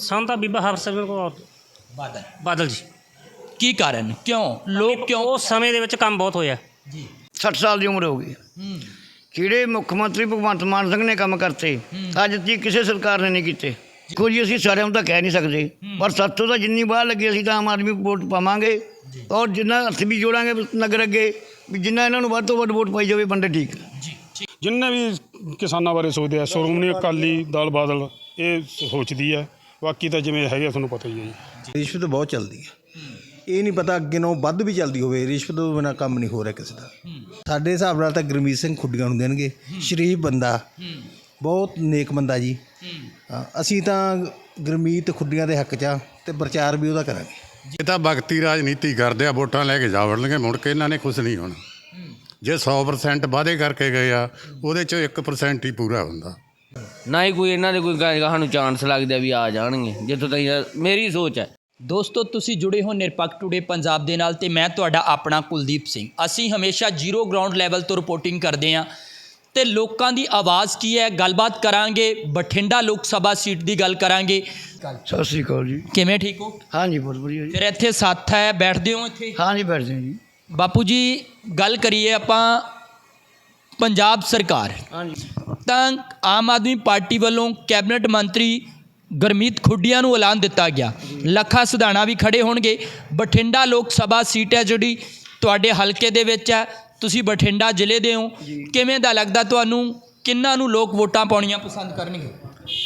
ਸਾਨੂੰ ਤਾਂ ਬੀਬਾ ਹਰਸਿਮਰਤ ਕੌਰ। ਬਾਦਲ। ਬਾਦਲ ਜੀ। ਕੀ ਕਾਰਨ? ਕਿਉਂ? ਲੋਕ ਕਿਉਂ ਉਸ ਸਮੇਂ ਦੇ ਵਿੱਚ ਕੰਮ ਬਹੁਤ ਹੋਇਆ। ਜੀ। 60 ਸਾਲ ਦੀ ਉਮਰ ਹੋ ਗਈ। ਹੂੰ। ਜਿਹੜੇ ਮੁੱਖ ਮੰਤਰੀ ਭਗਵੰਤ ਮਾਨ ਸਿੰਘ ਨੇ ਕੰਮ ਕਰਤੇ ਅੱਜ ਤੱਕ ਕਿਸੇ ਸਰਕਾਰ ਨੇ ਨਹੀਂ ਕੀਤੇ। ਕੋਈ ਅਸੀਂ ਸਾਰਿਆਂ ਨੂੰ ਤਾਂ ਕਹਿ ਨਹੀਂ ਸਕਦੇ। ਪਰ ਸਾਥੋਂ ਤਾਂ ਜਿੰਨੀ ਬਾਹਰ ਲੱਗੀ ਅਸੀਂ ਤਾਂ ਆਮ ਆਦਮੀ ਵੋਟ ਪਾਵਾਂਗੇ। ਔਰ ਜਿੰਨਾ ਹੱਥ ਵੀ ਜੋੜਾਂਗੇ ਨਗਰ ਅੱਗੇ ਵੀ ਜਿੰਨਾ ਇਹਨਾਂ ਨੂੰ ਵੱਧ ਤੋਂ ਵੱਧ ਵੋਟ ਪਾਈ ਜਾਵੇ ਬੰਦੇ ਠੀਕ ਜੀ ਠੀਕ। ਜਿੰਨੇ ਵੀ ਕਿਸਾਨਾਂ ਬਾਰੇ ਸੋਚਦੇ ਆ ਸ਼੍ਰੋਮਣੀ ਅਕਾਲੀ ਦਲ ਬਾਦਲ ਇਹ ਸੋਚਦੀ ਹੈ ਬਾਕੀ ਤਾਂ ਜਿਵੇਂ ਹੈਗੇ ਆ, ਤੁਹਾਨੂੰ ਪਤਾ ਹੀ ਹੈ ਜੀ। ਰਿਸ਼ਵਤ ਬਹੁਤ ਚੱਲਦੀ ਹੈ। ਇਹ ਨਹੀਂ ਪਤਾ ਅੱਗੇ ਨਾਲੋਂ ਵੱਧ ਵੀ ਚੱਲਦੀ ਹੋਵੇ ਰਿਸ਼ਵਤ ਤੋਂ ਬਿਨਾਂ ਕੰਮ ਨਹੀਂ ਹੋ ਰਿਹਾ ਕਿਸੇ ਦਾ। ਸਾਡੇ ਹਿਸਾਬ ਨਾਲ ਤਾਂ ਗੁਰਮੀਤ ਸਿੰਘ ਖੁੱਡੀਆਂ ਨੂੰ ਦੇਣਗੇ। ਸ਼ਰੀਫ ਬੰਦਾ। ਬਹੁਤ ਨੇਕ ਬੰਦਾ ਜੀ। ਹਾਂ, ਅਸੀਂ ਤਾਂ ਗੁਰਮੀਤ ਖੁੱਡੀਆਂ ਦੇ ਹੱਕ 'ਚ ਆ ਤੇ ਪ੍ਰਚਾਰ ਵੀ ਉਹਦਾ ਕਰਾਂਗੇ। ਇਹ ਤਾਂ ਭਗਤੀ ਰਾਜਨੀਤੀ ਕਰਦੇ ਆ ਵੋਟਾਂ ਲੈ ਕੇ ਜਾ ਵੜਨਗੇ ਮੁੜ ਕੇ ਇਹਨਾਂ ਨੇ ਕੁਝ ਨਹੀਂ ਹੋਣਾ। ਜੇ 100% ਵਾਅਦੇ ਕਰਕੇ ਗਏ ਆ ਉਹਦੇ ਚੋਂ 1% ਹੀ ਪੂਰਾ ਹੁੰਦਾ। ਨਾ ਹੀ ਕੋਈ ਇਹਨਾਂ ਦੇ ਕੋਈ ਗਾ- ਸਾਨੂੰ ਚਾਂਸ ਲੱਗਦਾ ਵੀ ਆ ਜਾਣਗੇ ਜਿੱਥੋਂ ਤੱਕ ਮੇਰੀ ਸੋਚ ਹੈ। ਦੋਸਤੋ ਤੁਸੀਂ ਜੁੜੇ ਹੋ ਨਿਰਪੱਖ ਟੂਡੇ ਪੰਜਾਬ ਦੇ ਨਾਲ ਤੇ ਮੈਂ ਤੁਹਾਡਾ ਆਪਣਾ ਕੁਲਦੀਪ ਸਿੰਘ। ਅਸੀਂ ਹਮੇਸ਼ਾ ਜ਼ੀਰੋ ਗਰਾਊਂਡ ਲੈਵਲ ਤੋਂ ਰਿਪੋਰਟਿੰਗ ਕਰਦੇ ਹਾਂ ਤੇ ਲੋਕਾਂ ਦੀ ਆਵਾਜ਼ ਕੀ ਹੈ? ਗੱਲਬਾਤ ਕਰਾਂਗੇ ਬਠਿੰਡਾ ਲੋਕ ਸਭਾ ਸੀਟ ਦੀ ਗੱਲ ਕਰਾਂਗੇ। ਸਤਿ ਸ੍ਰੀ ਅਕਾਲ ਜੀ। ਕਿਵੇਂ ਠੀਕ ਹੋ? ਹਾਂਜੀ ਬਹੁਤ ਵਧੀਆ ਜੀ। ਫਿਰ ਇੱਥੇ ਸਾਥ ਹੈ ਬੈਠਦੇ ਹੋ ਇੱਥੇ? ਹਾਂਜੀ ਬੈਠਦੇ ਹਾਂ ਜੀ। ਬਾਪੂ ਜੀ ਗੱਲ ਕਰੀਏ ਆਪਾਂ ਪੰਜਾਬ ਸਰਕਾਰ। ਤਾਂ ਆਮ ਆਦਮੀ ਪਾਰਟੀ ਵੱਲੋਂ ਕੈਬਨਿਟ ਮੰਤਰੀ ਗਰਮੀਤ ਖੁੱਡੀਆਂ ਨੂੰ ਐਲਾਨ ਦਿੱਤਾ ਗਿਆ। ਲੱਖਾ ਸਿਧਾਣਾ ਵੀ ਖੜੇ ਹੋਣਗੇ। ਬਠਿੰਡਾ ਲੋਕ ਸਭਾ ਸੀਟ ਹੈ ਜਿਹੜੀ ਤੁਹਾਡੇ ਹਲਕੇ ਦੇ ਵਿੱਚ ਹੈ। ਤੁਸੀਂ ਬਠਿੰਡਾ ਜ਼ਿਲ੍ਹੇ ਦੇ ਹੋ। ਕਿਵੇਂ ਦਾ ਲੱਗਦਾ ਤੁਹਾਨੂੰ? ਕਿੰਨਾਂ ਨੂੰ ਲੋਕ ਵੋਟਾਂ ਪਾਉਣੀਆਂ ਪਸੰਦ ਕਰਨਗੇ?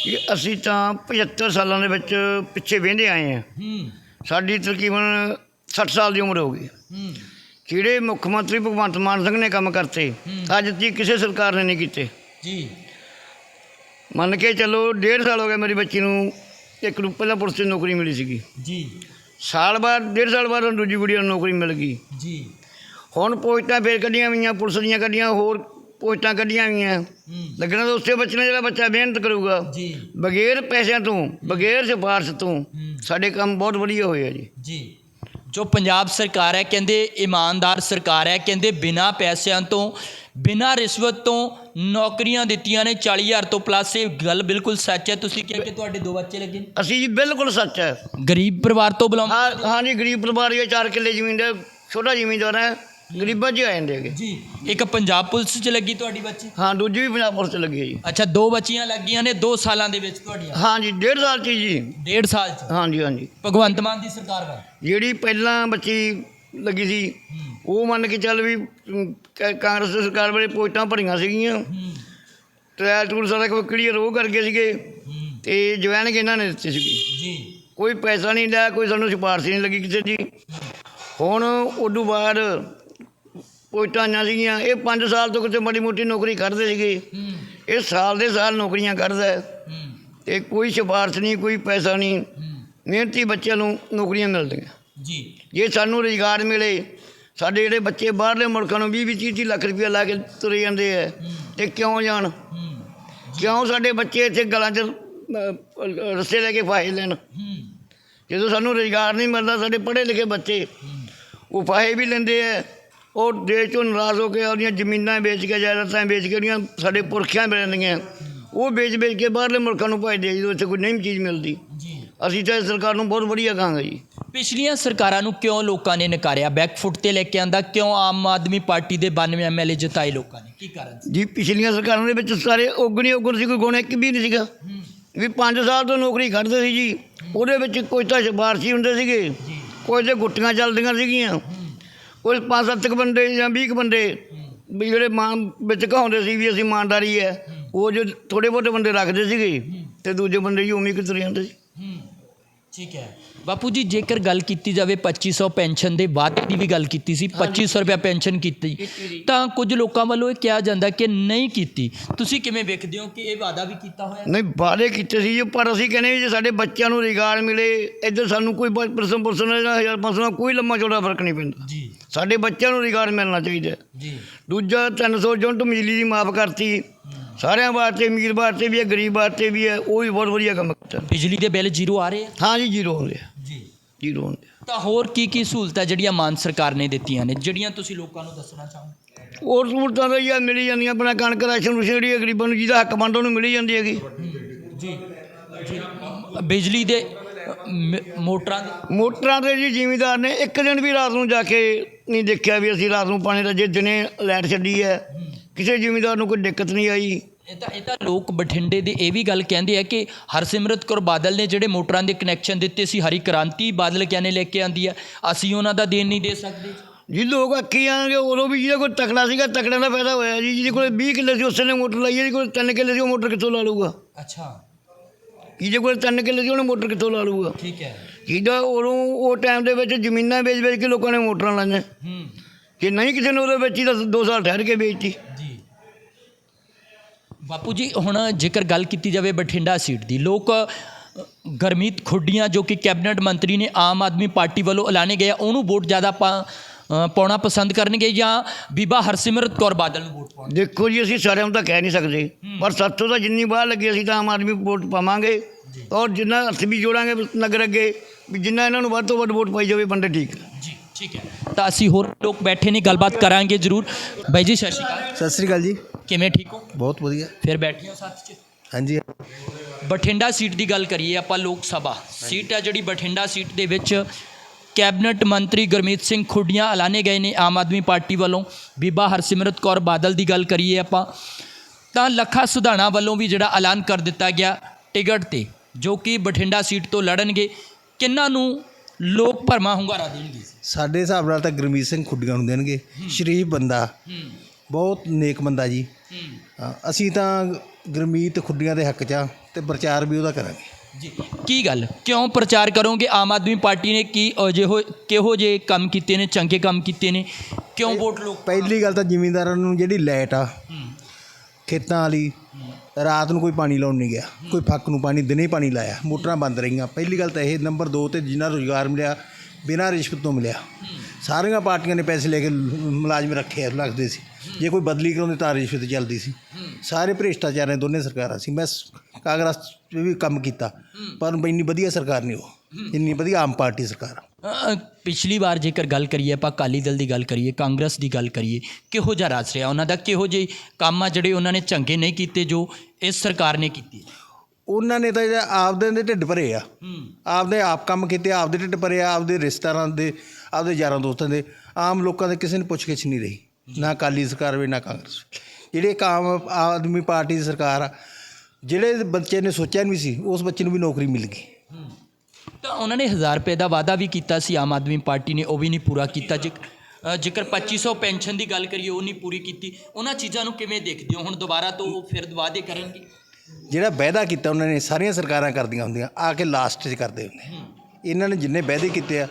ਇਹ ਅਸੀਂ ਤਾਂ 75 ਸਾਲਾਂ ਦੇ ਵਿੱਚ ਪਿੱਛੇ ਵਹਿੰਦੇ ਆਏ ਹਾਂ। ਸਾਡੀ ਤਕਰੀਬਨ 60 ਸਾਲ ਦੀ ਉਮਰ ਹੋ ਗਈ। ਜਿਹੜੇ ਮੁੱਖ ਮੰਤਰੀ ਭਗਵੰਤ ਮਾਨ ਸਿੰਘ ਨੇ ਕੰਮ ਕਰਤੇ ਅੱਜ ਤੱਕ ਕਿਸੇ ਸਰਕਾਰ ਨੇ ਨਹੀਂ ਕੀਤੇ। ਜੀ। ਮੰਨ ਕੇ ਚੱਲੋ ਡੇਢ ਸਾਲ ਹੋ ਗਿਆ ਮੇਰੀ ਬੱਚੀ ਨੂੰ ਇੱਕ ਨੂੰ ਪਹਿਲਾਂ ਪੁਲਿਸ 'ਚ ਨੌਕਰੀ ਮਿਲੀ ਸੀਗੀ। ਜੀ। ਸਾਲ ਬਾਅਦ ਡੇਢ ਸਾਲ ਬਾਅਦ ਦੂਜੀ ਕੁੜੀ ਨੂੰ ਨੌਕਰੀ ਮਿਲ ਗਈ। ਜੀ। ਹੁਣ ਪੋਸਟਾਂ ਫੇਰ ਕੱਢੀਆਂ ਹੋਈਆਂ ਪੁਲਿਸ ਦੀਆਂ ਕੱਢੀਆਂ ਹੋਰ ਪੋਸਟਾਂ ਕੱਢੀਆਂ ਹੋਈਆਂ। ਲੱਗਣਾ ਤਾਂ ਉਸੇ ਬੱਚੇ ਨੇ ਜਿਹੜਾ ਬੱਚਾ ਮਿਹਨਤ ਕਰੂਗਾ। ਜੀ। ਬਗੈਰ ਪੈਸਿਆਂ ਤੋਂ ਬਗੈਰ ਸਿਫਾਰਸ਼ ਤੋਂ ਸਾਡੇ ਕੰਮ ਬਹੁਤ ਵਧੀਆ ਹੋਏ ਆ ਜੀ। ਜੀ। ਜੋ ਪੰਜਾਬ ਸਰਕਾਰ ਹੈ ਕਹਿੰਦੇ ਇਮਾਨਦਾਰ ਸਰਕਾਰ ਹੈ ਕਹਿੰਦੇ ਬਿਨਾ ਪੈਸਿਆਂ ਤੋਂ ਬਿਨਾ ਰਿਸ਼ਵਤ ਤੋਂ ਨੌਕਰੀਆਂ ਦਿੱਤੀਆਂ ਨੇ 40000 ਤੋਂ ਪਲੱਸ ਇਹ ਗੱਲ ਬਿਲਕੁਲ ਸੱਚ ਹੈ। ਤੁਸੀਂ ਕਿਹਾ ਕਿ ਤੁਹਾਡੇ ਦੋ ਬੱਚੇ ਲੱਗੇ ਨੇ? ਅਸੀਂ ਜੀ ਬਿਲਕੁਲ ਸੱਚ ਹੈ। ਗਰੀਬ ਪਰਿਵਾਰ ਤੋਂ ਬਿਲੋਂਗ ਹਾਂ ਹਾਂ ਜੀ ਗਰੀਬ ਪਰਿਵਾਰ ਹੀ ਹੈ, ਚਾਰ ਕਿੱਲੇ ਜ਼ਮੀਨ ਦਾ ਛੋਟਾ ਜ਼ਿਮੀਂਦਾਰ ਹੈ। ਗਰੀਬਾਂ 'ਚ ਆ ਜਾਂਦੇ ਹੈਗੇ। ਜੀ। ਇੱਕ ਪੰਜਾਬ ਪੁਲਿਸ 'ਚ ਲੱਗੀ ਤੁਹਾਡੀ ਬੱਚੀ? ਹਾਂ ਦੂਜੀ ਵੀ ਪੰਜਾਬ ਪੁਲਿਸ 'ਚ ਲੱਗੀ ਹੈ ਜੀ। ਅੱਛਾ ਦੋ ਬੱਚੀਆਂ ਲੱਗੀਆਂ ਨੇ 2 ਸਾਲਾਂ ਦੇ ਵਿੱਚ ਤੁਹਾਡੀਆਂ? ਹਾਂ ਜੀ ਡੇਢ ਸਾਲ 'ਚ ਹੀ ਜੀ। ਡੇਢ ਸਾਲ 'ਚ? ਹਾਂਜੀ ਹਾਂਜੀ ਭਗਵੰਤ ਮਾਨ ਦੀ ਸਰਕਾਰ ਵਾ ਜਿਹੜੀ ਪਹਿਲਾਂ ਬੱਚੀ ਲੱਗੀ ਸੀ ਉਹ ਮੰਨ ਕੇ ਚੱਲ ਵੀ ਅਮ, ਕ- ਕਾਂਗਰਸ ਦੀ ਸਰਕਾਰ ਵੇਲੇ ਪੋਸਟਾਂ ਭਰੀਆਂ ਸੀਗੀਆਂ। ਟ੍ਰਾਇਲ ਟੂਲ ਸਾਰਾ ਕੋਈ ਕਲੀਅਰ ਉਹ ਕਰ ਗਏ ਸੀਗੇ। ਤੇ ਜਵੈਨ ਕਿ ਇਹਨਾਂ ਨੇ ਦਿੱਤੀ ਸੀਗੀ। ਜੀ। ਕੋਈ ਪੈਸਾ ਨਹੀਂ ਲਿਆ ਕੋਈ ਸਾਨੂੰ ਸਿਫਾਰਸ਼ ਨਹੀਂ ਲੱਗੀ ਕਿਸੇ ਦੀ। ਹੁਣ ਉਦੋਂ ਬਾਅਦ ਪੋਸਟਾਂ ਆਈਆਂ ਸੀਗੀਆਂ ਇਹ 5 ਸਾਲ ਤੋਂ ਕਿਤੇ ਮਾੜੀ ਮੋਟੀ ਨੌਕਰੀ ਕਰਦੇ ਸੀਗੇ। ਇਹ ਸਾਲ ਦੇ ਸਾਲ ਨੌਕਰੀਆਂ ਕਰਦਾ। ਹੈ। ਤੇ ਕੋਈ ਸਿਫਾਰਸ਼ ਨਹੀਂ ਕੋਈ ਪੈਸਾ ਨਹੀਂ। ਮਿਹਨਤੀ ਬੱਚਿਆਂ ਨੂੰ ਨੌਕਰੀਆਂ ਮਿਲਦੀਆਂ। ਜੀ। ਜੇ ਸਾਨੂੰ ਰੁਜ਼ਗਾਰ ਮਿਲੇ ਸਾਡੇ ਜਿਹੜੇ ਬੱਚੇ ਬਾਹਰਲੇ ਮੁਲਕਾਂ ਨੂੰ 20 20 30 ਲੱਖ ਰੁਪਏ ਲਾ ਕੇ ਤੁਰੇ ਜਾਂਦੇ ਆ ਤੇ ਕਿਉਂ ਜਾਣ? ਕਿਉਂ ਸਾਡੇ ਬੱਚੇ ਇੱਥੇ ਗਲਾਂ 'ਚ ਅ, ਰੱਸੇ ਲੈ ਕੇ ਫਾਹੇ ਲੈਣ? ਜਦੋਂ ਸਾਨੂੰ ਰੁਜ਼ਗਾਰ ਨਹੀਂ ਮਿਲਦਾ ਸਾਡੇ ਪੜ੍ਹੇ ਲਿਖੇ ਬੱਚੇ ਉਹ ਫਾਹੇ ਵੀ ਲੈਂਦੇ ਆ। ਉਹ ਦੇਸ਼ ਤੋਂ ਨਾਰਾਜ਼ ਹੋ ਕੇ ਆਪਦੀਆਂ ਜ਼ਮੀਨਾਂ ਵੇਚ ਕੇ ਜਾਇਦਾਦਾਂ ਵੇਚ ਕੇ ਜਿਹੜੀਆਂ ਸਾਡੇ ਪੁਰਖਿਆਂ ਮਿਲ ਜਾਂਦੀਆਂ। ਉਹ ਵੇਚ ਵੇਚ ਕੇ ਬਾਹਰਲੇ ਮੁਲਕਾਂ ਨੂੰ ਭੇਜਦੇ ਜਦੋਂ ਇੱਥੇ ਕੋਈ ਨਹੀਂ ਚੀਜ਼ ਮਿਲਦੀ। ਜੀ। ਅਸੀਂ ਤਾਂ ਸਰਕਾਰ ਨੂੰ ਬਹੁਤ ਵਧੀਆ ਕਹਾਂਗੇ ਜੀ। ਪਿਛਲੀਆਂ ਸਰਕਾਰਾਂ ਨੂੰ ਕਿਉਂ ਲੋਕਾਂ ਨੇ ਨਕਾਰਿਆ? ਬੈਕਫੁੱਟ ਤੇ ਲੈ ਕੇ ਆਂਦਾ ਕਿਉਂ ਆਮ ਆਦਮੀ ਪਾਰਟੀ ਦੇ 92 ਐਮਐਲਏ ਜਿਤਾਏ ਲੋਕਾਂ ਨੇ? ਕੀ ਕਾਰਨ ਸੀ? ਜੀ ਪਿਛਲੀਆਂ ਸਰਕਾਰਾਂ ਦੇ ਵਿੱਚ ਸਾਰੇ ਉਗਣੀ ਉਗਣ ਸੀ ਕੋਈ ਗੁਣ ਇੱਕ ਵੀ ਨਹੀਂ ਸੀਗਾ। ਵੀ 5 ਸਾਲ ਤੋਂ ਨੌਕਰੀ ਖੜਦੇ ਸੀ ਜੀ ਉਹਦੇ ਵਿੱਚ ਕੋਈ ਤਾਂ ਸਿਫਾਰਸ਼ੀ ਹੁੰਦੇ ਸੀਗੇ ਕੋਈ ਤੇ ਗੁੱਟੀਆਂ ਚੱਲਦੀਆਂ ਸੀਗੀਆਂ। ਕੋਈ ਪੰਜ ਸੱਤ ਕੁ ਬੰਦੇ ਜਾਂ 20 ਕੁ ਬੰਦੇ ਵੀ ਜਿਹੜੇ ਮਾਂ ਵਿੱਚ ਕਹਾਉਂਦੇ ਸੀ ਵੀ ਅਸੀਂ ਇਮਾਨਦਾਰੀ ਹੈ ਉਹ ਜੋ ਥੋੜੇ ਬਹੁਤੇ ਬੰਦੇ ਰੱਖਦੇ ਸੀਗੇ ਤੇ ਦੂਜੇ ਬੰਦੇ ਜੀ ਉਵੇਂ ਕਿਤਰ ਜਾਂਦੇ ਸੀ। ਠੀਕ ਹੈ। ਬਾਪੂ ਜੀ ਜੇਕਰ ਗੱਲ ਕੀਤੀ ਜਾਵੇ 2500 ਪੈਨਸ਼ਨ ਦੇ ਵਾਅਦੇ ਦੀ ਵੀ ਗੱਲ ਕੀਤੀ ਸੀ 2500 ਰੁਪਏ ਪੈਨਸ਼ਨ ਕੀਤੀ। ਤਾਂ ਕੁਝ ਲੋਕਾਂ ਵੱਲੋਂ ਇਹ ਕਿਹਾ ਜਾਂਦਾ ਕਿ ਨਹੀਂ ਕੀਤੀ। ਤੁਸੀਂ ਕਿਵੇਂ ਵੇਖਦੇ ਹੋ ਕਿ ਇਹ ਵਾਅਦਾ ਵੀ ਕੀਤਾ ਹੋਇਆ? ਨਹੀਂ ਵਾਅਦੇ ਕੀਤੇ ਸੀ ਜੀ ਪਰ ਅਸੀਂ ਕਹਿੰਦੇ ਵੀ ਜੇ ਸਾਡੇ ਬੱਚਿਆਂ ਨੂੰ ਰੁਜ਼ਗਾਰ ਮਿਲੇ ਇੱਧਰ ਸਾਨੂੰ ਕੋਈ ਪਰਸਨ ਪਰਸਨ ਜਾਂ ਹਜ਼ਾਰ ਨਾਲ ਕੋਈ ਲੰਮਾ ਚੌੜਾ ਫ਼ਰਕ ਨਹੀਂ ਪੈਂਦਾ। ਜੀ। ਸਾਡੇ ਬੱਚਿਆਂ ਨੂੰ ਰੁਜ਼ਗਾਰ ਮਿਲਣਾ ਚਾਹੀਦਾ। ਜੀ। ਦੂਜਾ 300 ਯੂਨਿਟ ਬਿਜਲੀ ਦੀ ਮਾਫ ਕਰਤੀ। ਸਾਰਿਆਂ ਵਾਸਤੇ ਅਮੀਰ ਵਾਸਤੇ ਵੀ ਹੈ ਗਰੀਬ ਵਾਸਤੇ ਵੀ ਹੈ ਉਹ ਵੀ ਬਹੁਤ ਵਧੀਆ ਕੰਮ ਕੀਤਾ। ਬਿਜਲੀ ਦੇ ਬਿੱਲ ਜ਼ੀਰੋ ਆ ਰਹੇ ਆ? ਹਾਂ ਜੀ ਜ਼ੀਰੋ ਆ। ਜੀ ਜ਼ੀਰੋ ਤਾਂ ਹੋਰ ਕੀ ਕੀ ਸਹੂਲਤਾਂ ਜਿਹੜੀਆਂ ਮਾਨ ਸਰਕਾਰ ਨੇ ਦਿੱਤੀਆਂ ਨੇ ਜਿਹੜੀਆਂ ਤੁਸੀਂ ਲੋਕਾਂ ਨੂੰ ਦੱਸਣਾ ਚਾਹੋ ਹੋਰ ਸਹੂਲਤਾਂ ਤਾਂ ਯਾ ਮਿਲੀ ਜਾਂਦੀਆਂ ਆਪਣਾ ਕਣਕ ਰਾਸ਼ਨ ਰੂਸ਼ਨ ਜਿਹੜੀ ਹੈ ਗਰੀਬਾਂ ਨੂੰ ਜਿਹਦਾ ਹੱਕ ਬਣਦਾ ਉਹਨੂੰ ਮਿਲੀ ਜਾਂਦੀ ਹੈਗੀ। ਜੀ ਜੀ। ਬਿਜਲੀ ਦੇ ਮ- ਮੋਟਰਾਂ ਦੇ ਮੋਟਰਾਂ ਤੇ ਜੀ ਜ਼ਿਮੀਦਾਰ ਨੇ ਇੱਕ ਦਿਨ ਵੀ ਰਾਤ ਨੂੰ ਜਾ ਕੇ ਨਹੀਂ ਦੇਖਿਆ ਵੀ ਅਸੀਂ ਰਾਤ ਨੂੰ ਪਾਣੀ ਦਾ ਜੇ ਦਿਨੇ ਲਾਈਟ ਛੱਡੀ ਹੈ। ਕਿਸੇ ਜ਼ਿਮੀਦਾਰ ਨੂੰ ਕੋਈ ਦਿੱਕਤ ਨਹੀਂ ਆਈ। ਇਹ ਤਾਂ ਇਹ ਤਾਂ ਲੋਕ ਬਠਿੰਡੇ ਦੇ ਇਹ ਵੀ ਗੱਲ ਕਹਿੰਦੇ ਆ ਕਿ ਹਰਸਿਮਰਤ ਕੌਰ ਬਾਦਲ ਨੇ ਜਿਹੜੇ ਮੋਟਰਾਂ ਦੇ ਕਨੈਕਸ਼ਨ ਦਿੱਤੇ ਸੀ ਹਰੀ ਕ੍ਰਾਂਤੀ ਬਾਦਲ ਕਹਿੰਨੇ ਲੈ ਕੇ ਆਂਦੀ ਆ ਅਸੀਂ ਉਹਨਾਂ ਦਾ ਦੇਣ ਨਹੀਂ ਦੇ ਸਕਦੇ। ਜੀ ਲੋਕ ਆਖੀ ਜਾਣਗੇ ਉਦੋਂ ਵੀ ਜਿਹਦੇ ਕੋਲ ਤਕੜਾ ਸੀਗਾ ਤਕੜੇ ਦਾ ਫਾਇਦਾ ਹੋਇਆ ਜੀ ਜਿਹਦੇ ਕੋਲ 20 ਕਿੱਲੇ ਸੀ ਉਸੇ ਨੇ ਮੋਟਰ ਲਾਈ ਹੈ ਜਿਹਦੇ ਕੋਲ 3 ਕਿੱਲੇ ਸੀ ਉਹ ਮੋਟਰ ਕਿੱਥੋਂ ਲਾ ਲਊਗਾ? ਅੱਛਾ। ਜਿਹਦੇ ਕੋਲ 3 ਕਿੱਲੇ ਸੀ ਉਹਨੇ ਮੋਟਰ ਕਿੱਥੋਂ ਲਾ ਲਊਗਾ? ਠੀਕ ਹੈ। ਜਿਹਦਾ ਉਦੋਂ ਉਹ ਟਾਈਮ ਦੇ ਵਿੱਚ ਜ਼ਮੀਨਾਂ ਵੇਚ ਵੇਚ ਕੇ ਲੋਕਾਂ ਨੇ ਮੋਟਰਾਂ ਲਾਈਆਂ। ਹੂੰ। ਜੇ ਨਹੀਂ ਕਿਸੇ ਨੇ ਉਹਦੇ ਵਿੱਚ ਹੀ ਤਾਂ 2 ਸਾਲ ਠਹਿਰ ਕੇ ਵੇਚਤੀ। ਬਾਪੂ ਜੀ ਹੁਣ ਜੇਕਰ ਗੱਲ ਕੀਤੀ ਜਾਵੇ ਬਠਿੰਡਾ ਸੀਟ ਦੀ ਲੋਕ ਗਰਮੀਤ ਖੁੱਡੀਆਂ ਜੋ ਕਿ ਕੈਬਨਿਟ ਮੰਤਰੀ ਨੇ ਆਮ ਆਦਮੀ ਪਾਰਟੀ ਵੱਲੋਂ ਐਲਾਨੇ ਗਏ ਉਹਨੂੰ ਵੋਟ ਜ਼ਿਆਦਾ ਪਾਉਣਾ ਪਸੰਦ ਕਰਨਗੇ ਜਾਂ ਬੀਬਾ ਹਰਸਿਮਰਤ ਕੌਰ ਬਾਦਲ ਨੂੰ ਵੋਟ ਪਾਉਣ ਦੇਖੋ ਜੀ ਅਸੀਂ ਸਾਰਿਆਂ ਨੂੰ ਤਾਂ ਕਹਿ ਨਹੀਂ ਸਕਦੇ ਪਰ ਸਾਤੋਂ ਤਾਂ ਜਿੰਨੀ ਬਾਹਰ ਲੱਗੀ ਅਸੀਂ ਤਾਂ ਆਮ ਆਦਮੀ ਵੋਟ ਪਾਵਾਂਗੇ। ਔਰ ਜਿੰਨਾ ਹੱਥ ਵੀ ਜੋੜਾਂਗੇ ਨਗਰ ਅੱਗੇ ਵੀ ਜਿੰਨਾ ਇਹਨਾਂ ਨੂੰ ਵੱਧ ਤੋਂ ਵੱਧ ਵੋਟ ਪਾਈ ਜਾਵੇ ਬੰਦੇ ਠੀਕ। ਜੀ। ਠੀਕ ਹੈ। ਤਾਂ ਅਸੀਂ ਹੋਰ ਲੋਕ ਬੈਠੇ ਨੇ ਗੱਲਬਾਤ ਕਰਾਂਗੇ ਜ਼ਰੂਰ। ਬਾਈ ਜੀ ਸਤਿ ਸ਼੍ਰੀ ਅਕਾਲ। ਸਤਿ ਸ੍ਰੀ ਅਕਾਲ ਜੀ। ਕਿਵੇਂ ਠੀਕ ਹੋ? ਬਹੁਤ ਵਧੀਆ। ਫਿਰ ਬੈਠੇ ਹੋ ਸਾਥ 'ਚ। ਹਾਂਜੀ। ਬਠਿੰਡਾ ਸੀਟ ਦੀ ਗੱਲ ਕਰੀਏ ਆਪਾਂ ਲੋਕ ਸਭਾ। ਸੀਟ ਹੈ ਜਿਹੜੀ ਬਠਿੰਡਾ ਸੀਟ ਦੇ ਵਿੱਚ ਕੈਬਨਿਟ ਮੰਤਰੀ ਗੁਰਮੀਤ ਸਿੰਘ ਖੁੱਡੀਆਂ ਐਲਾਨੇ ਗਏ ਨੇ ਆਮ ਆਦਮੀ ਪਾਰਟੀ ਵੱਲੋਂ। ਬੀਬਾ ਹਰਸਿਮਰਤ ਕੌਰ ਬਾਦਲ ਦੀ ਗੱਲ ਕਰੀਏ ਆਪਾਂ ਤਾਂ ਲੱਖਾ ਸੁਧਾਣਾ ਵੱਲੋਂ ਵੀ ਜਿਹੜਾ ਐਲਾਨ ਕਰ ਦਿੱਤਾ ਗਿਆ ਟਿਕਟ ਤੇ ਜੋ ਕਿ ਬਠਿੰਡਾ ਸੀਟ ਤੋਂ ਲੜਨਗੇ। ਕਿੰਨਾਂ ਨੂੰ ਲੋਕ ਭਰਮਾ ਹੁੰਗਾਰਾ ਦੇਣਗੇ। ਸਾਡੇ ਹਿਸਾਬ ਨਾਲ ਤਾਂ ਗੁਰਮੀਤ ਸਿੰਘ ਖੁੱਡੀਆਂ ਨੂੰ ਦੇਣਗੇ। ਸ਼ਰੀਫ ਬੰਦਾ। ਬਹੁਤ ਨੇਕ ਬੰਦਾ ਜੀ। ਹਾਂ, ਅਸੀਂ ਤਾਂ ਗੁਰਮੀਤ ਖੁੱਡੀਆਂ ਦੇ ਹੱਕ 'ਚ ਆ ਤੇ ਪ੍ਰਚਾਰ ਵੀ ਉਹਦਾ ਕਰਾਂਗੇ। ਜੀ ਕੀ ਗੱਲ? ਕਿਉਂ ਪ੍ਰਚਾਰ ਕਰੋਗੇ? ਆਮ ਆਦਮੀ ਪਾਰਟੀ ਨੇ ਕੀ ਅਜਿਹੋ ਕਿਹੋ ਜਿਹੇ ਕੰਮ ਕੀਤੇ ਨੇ ਚੰਗੇ ਕੰਮ ਕੀਤੇ ਨੇ? ਕਿਉਂ ਵੋਟ ਲੋਕ ਪਹਿਲੀ ਗੱਲ ਤਾਂ ਜ਼ਿਮੀਂਦਾਰਾਂ ਨੂੰ ਜਿਹੜੀ ਲਾਈਟ ਆ ਖੇਤਾਂ ਵਾਲੀ ਰਾਤ ਨੂੰ ਕੋਈ ਪਾਣੀ ਲਾਉਣ ਨਹੀਂ ਗਿਆ। ਕੋਈ ਫੱਕ ਨੂੰ ਪਾਣੀ ਦਿਨੇ ਪਾਣੀ ਲਾਇਆ। ਮੋਟਰਾਂ ਬੰਦ ਰਹੀਆਂ। ਪਹਿਲੀ ਗੱਲ ਤਾਂ ਇਹ ਨੰਬਰ 2 ਤੇ ਜਿੰਨਾ ਰੋਜ਼ਗਾਰ ਮਿਲਿਆ ਬਿਨਾਂ ਰਿਸ਼ਵਤ ਤੋਂ ਮਿਲਿਆ। ਸਾਰੀਆਂ ਪਾਰਟੀਆਂ ਨੇ ਪੈਸੇ ਲੈ ਕੇ ਮੁਲਾਜ਼ਮ ਰੱਖੇ ਆ, ਲੱਗਦੇ ਸੀ। ਜੇ ਕੋਈ ਬਦਲੀ ਕਰਾਉਂਦੇ ਤਾਂ ਰਿਸ਼ਵਤ ਚੱਲਦੀ ਸੀ। ਸਾਰੇ ਭ੍ਰਿਸ਼ਟਾਚਾਰ ਨੇ ਦੋਨੇ ਸਰਕਾਰਾਂ ਸੀ। ਮੈਂ ਕਾਂਗਰਸ 'ਚ ਵੀ ਕੰਮ ਕੀਤਾ। ਪਰ ਇੰਨੀ ਵਧੀਆ ਸਰਕਾਰ ਨਹੀਂ ਉਹ। ਇੰਨੀ ਵਧੀਆ ਆਮ ਪਾਰਟੀ ਸਰਕਾਰ। ਪਿਛਲੀ ਵਾਰ ਜੇਕਰ ਗੱਲ ਕਰੀਏ ਆਪਾਂ ਅਕਾਲੀ ਦਲ ਦੀ ਗੱਲ ਕਰੀਏ ਕਾਂਗਰਸ ਦੀ ਗੱਲ ਕਰੀਏ ਕਿਹੋ ਜਿਹਾ ਰਾਜ ਰਿਹਾ? ਉਹਨਾਂ ਦਾ ਕਿਹੋ ਜਿਹੇ ਕੰਮ ਆ ਜਿਹੜੇ ਉਹਨਾਂ ਨੇ ਚੰਗੇ ਨਹੀਂ ਕੀਤੇ ਜੋ ਇਸ ਸਰਕਾਰ ਨੇ ਕੀਤੇ? ਉਹਨਾਂ ਨੇ ਤਾਂ ਆਪਦੇ ਦੇ ਢਿੱਡ ਭਰੇ ਆ। ਆਪਦੇ ਆਪ ਕੰਮ ਕੀਤੇ ਆਪਦੇ ਢਿੱਡ ਭਰੇ ਆ ਆਪਦੇ ਰਿਸ਼ਤੇਦਾਰਾਂ ਦੇ ਆਪਦੇ ਯਾਰਾਂ ਦੋਸਤਾਂ ਦੇ। ਆਮ ਲੋਕਾਂ ਦੇ ਕਿਸੇ ਨੇ ਪੁੱਛ ਗਿੱਛ ਨਹੀਂ ਰਹੀ। ਨਾ ਅਕਾਲੀ ਸਰਕਾਰ ਵੀ ਨਾ ਕਾਂਗਰਸ। ਜਿਹੜੇ ਕਾਮ ਆਦਮੀ ਪਾਰਟੀ ਦੀ ਸਰਕਾਰ ਆ ਜਿਹੜੇ ਬੱਚੇ ਨੇ ਸੋਚਿਆ ਨਹੀਂ ਸੀ ਉਸ ਬੱਚੇ ਨੂੰ ਵੀ ਨੌਕਰੀ ਮਿਲ ਗਈ। ਤਾਂ ਉਹਨਾਂ ਨੇ 1000 ਰੁਪਏ ਦਾ ਵਾਅਦਾ ਵੀ ਕੀਤਾ ਸੀ ਆਮ ਆਦਮੀ ਪਾਰਟੀ ਨੇ ਉਹ ਵੀ ਨਹੀਂ ਪੂਰਾ ਕੀਤਾ। ਜੇ ਜੇਕਰ 2500 ਪੈਨਸ਼ਨ ਦੀ ਗੱਲ ਕਰੀਏ ਉਹ ਨਹੀਂ ਪੂਰੀ ਕੀਤੀ। ਉਹਨਾਂ ਚੀਜ਼ਾਂ ਨੂੰ ਕਿਵੇਂ ਦੇਖਦੇ ਹੋ? ਹੁਣ ਦੁਬਾਰਾ ਤੋਂ ਉਹ ਫਿਰ ਵਾਅਦੇ ਕਰਨਗੇ। ਜਿਹੜਾ ਵਾਅਦਾ ਕੀਤਾ ਉਹਨਾਂ ਨੇ ਸਾਰੀਆਂ ਸਰਕਾਰਾਂ ਕਰਦੀਆਂ ਹੁੰਦੀਆਂ ਆ ਕੇ ਲਾਸਟ 'ਚ ਕਰਦੇ ਹੁੰਦੇ। ਇਹਨਾਂ ਨੇ ਜਿੰਨੇ ਵਾਅਦੇ ਕੀਤੇ ਆ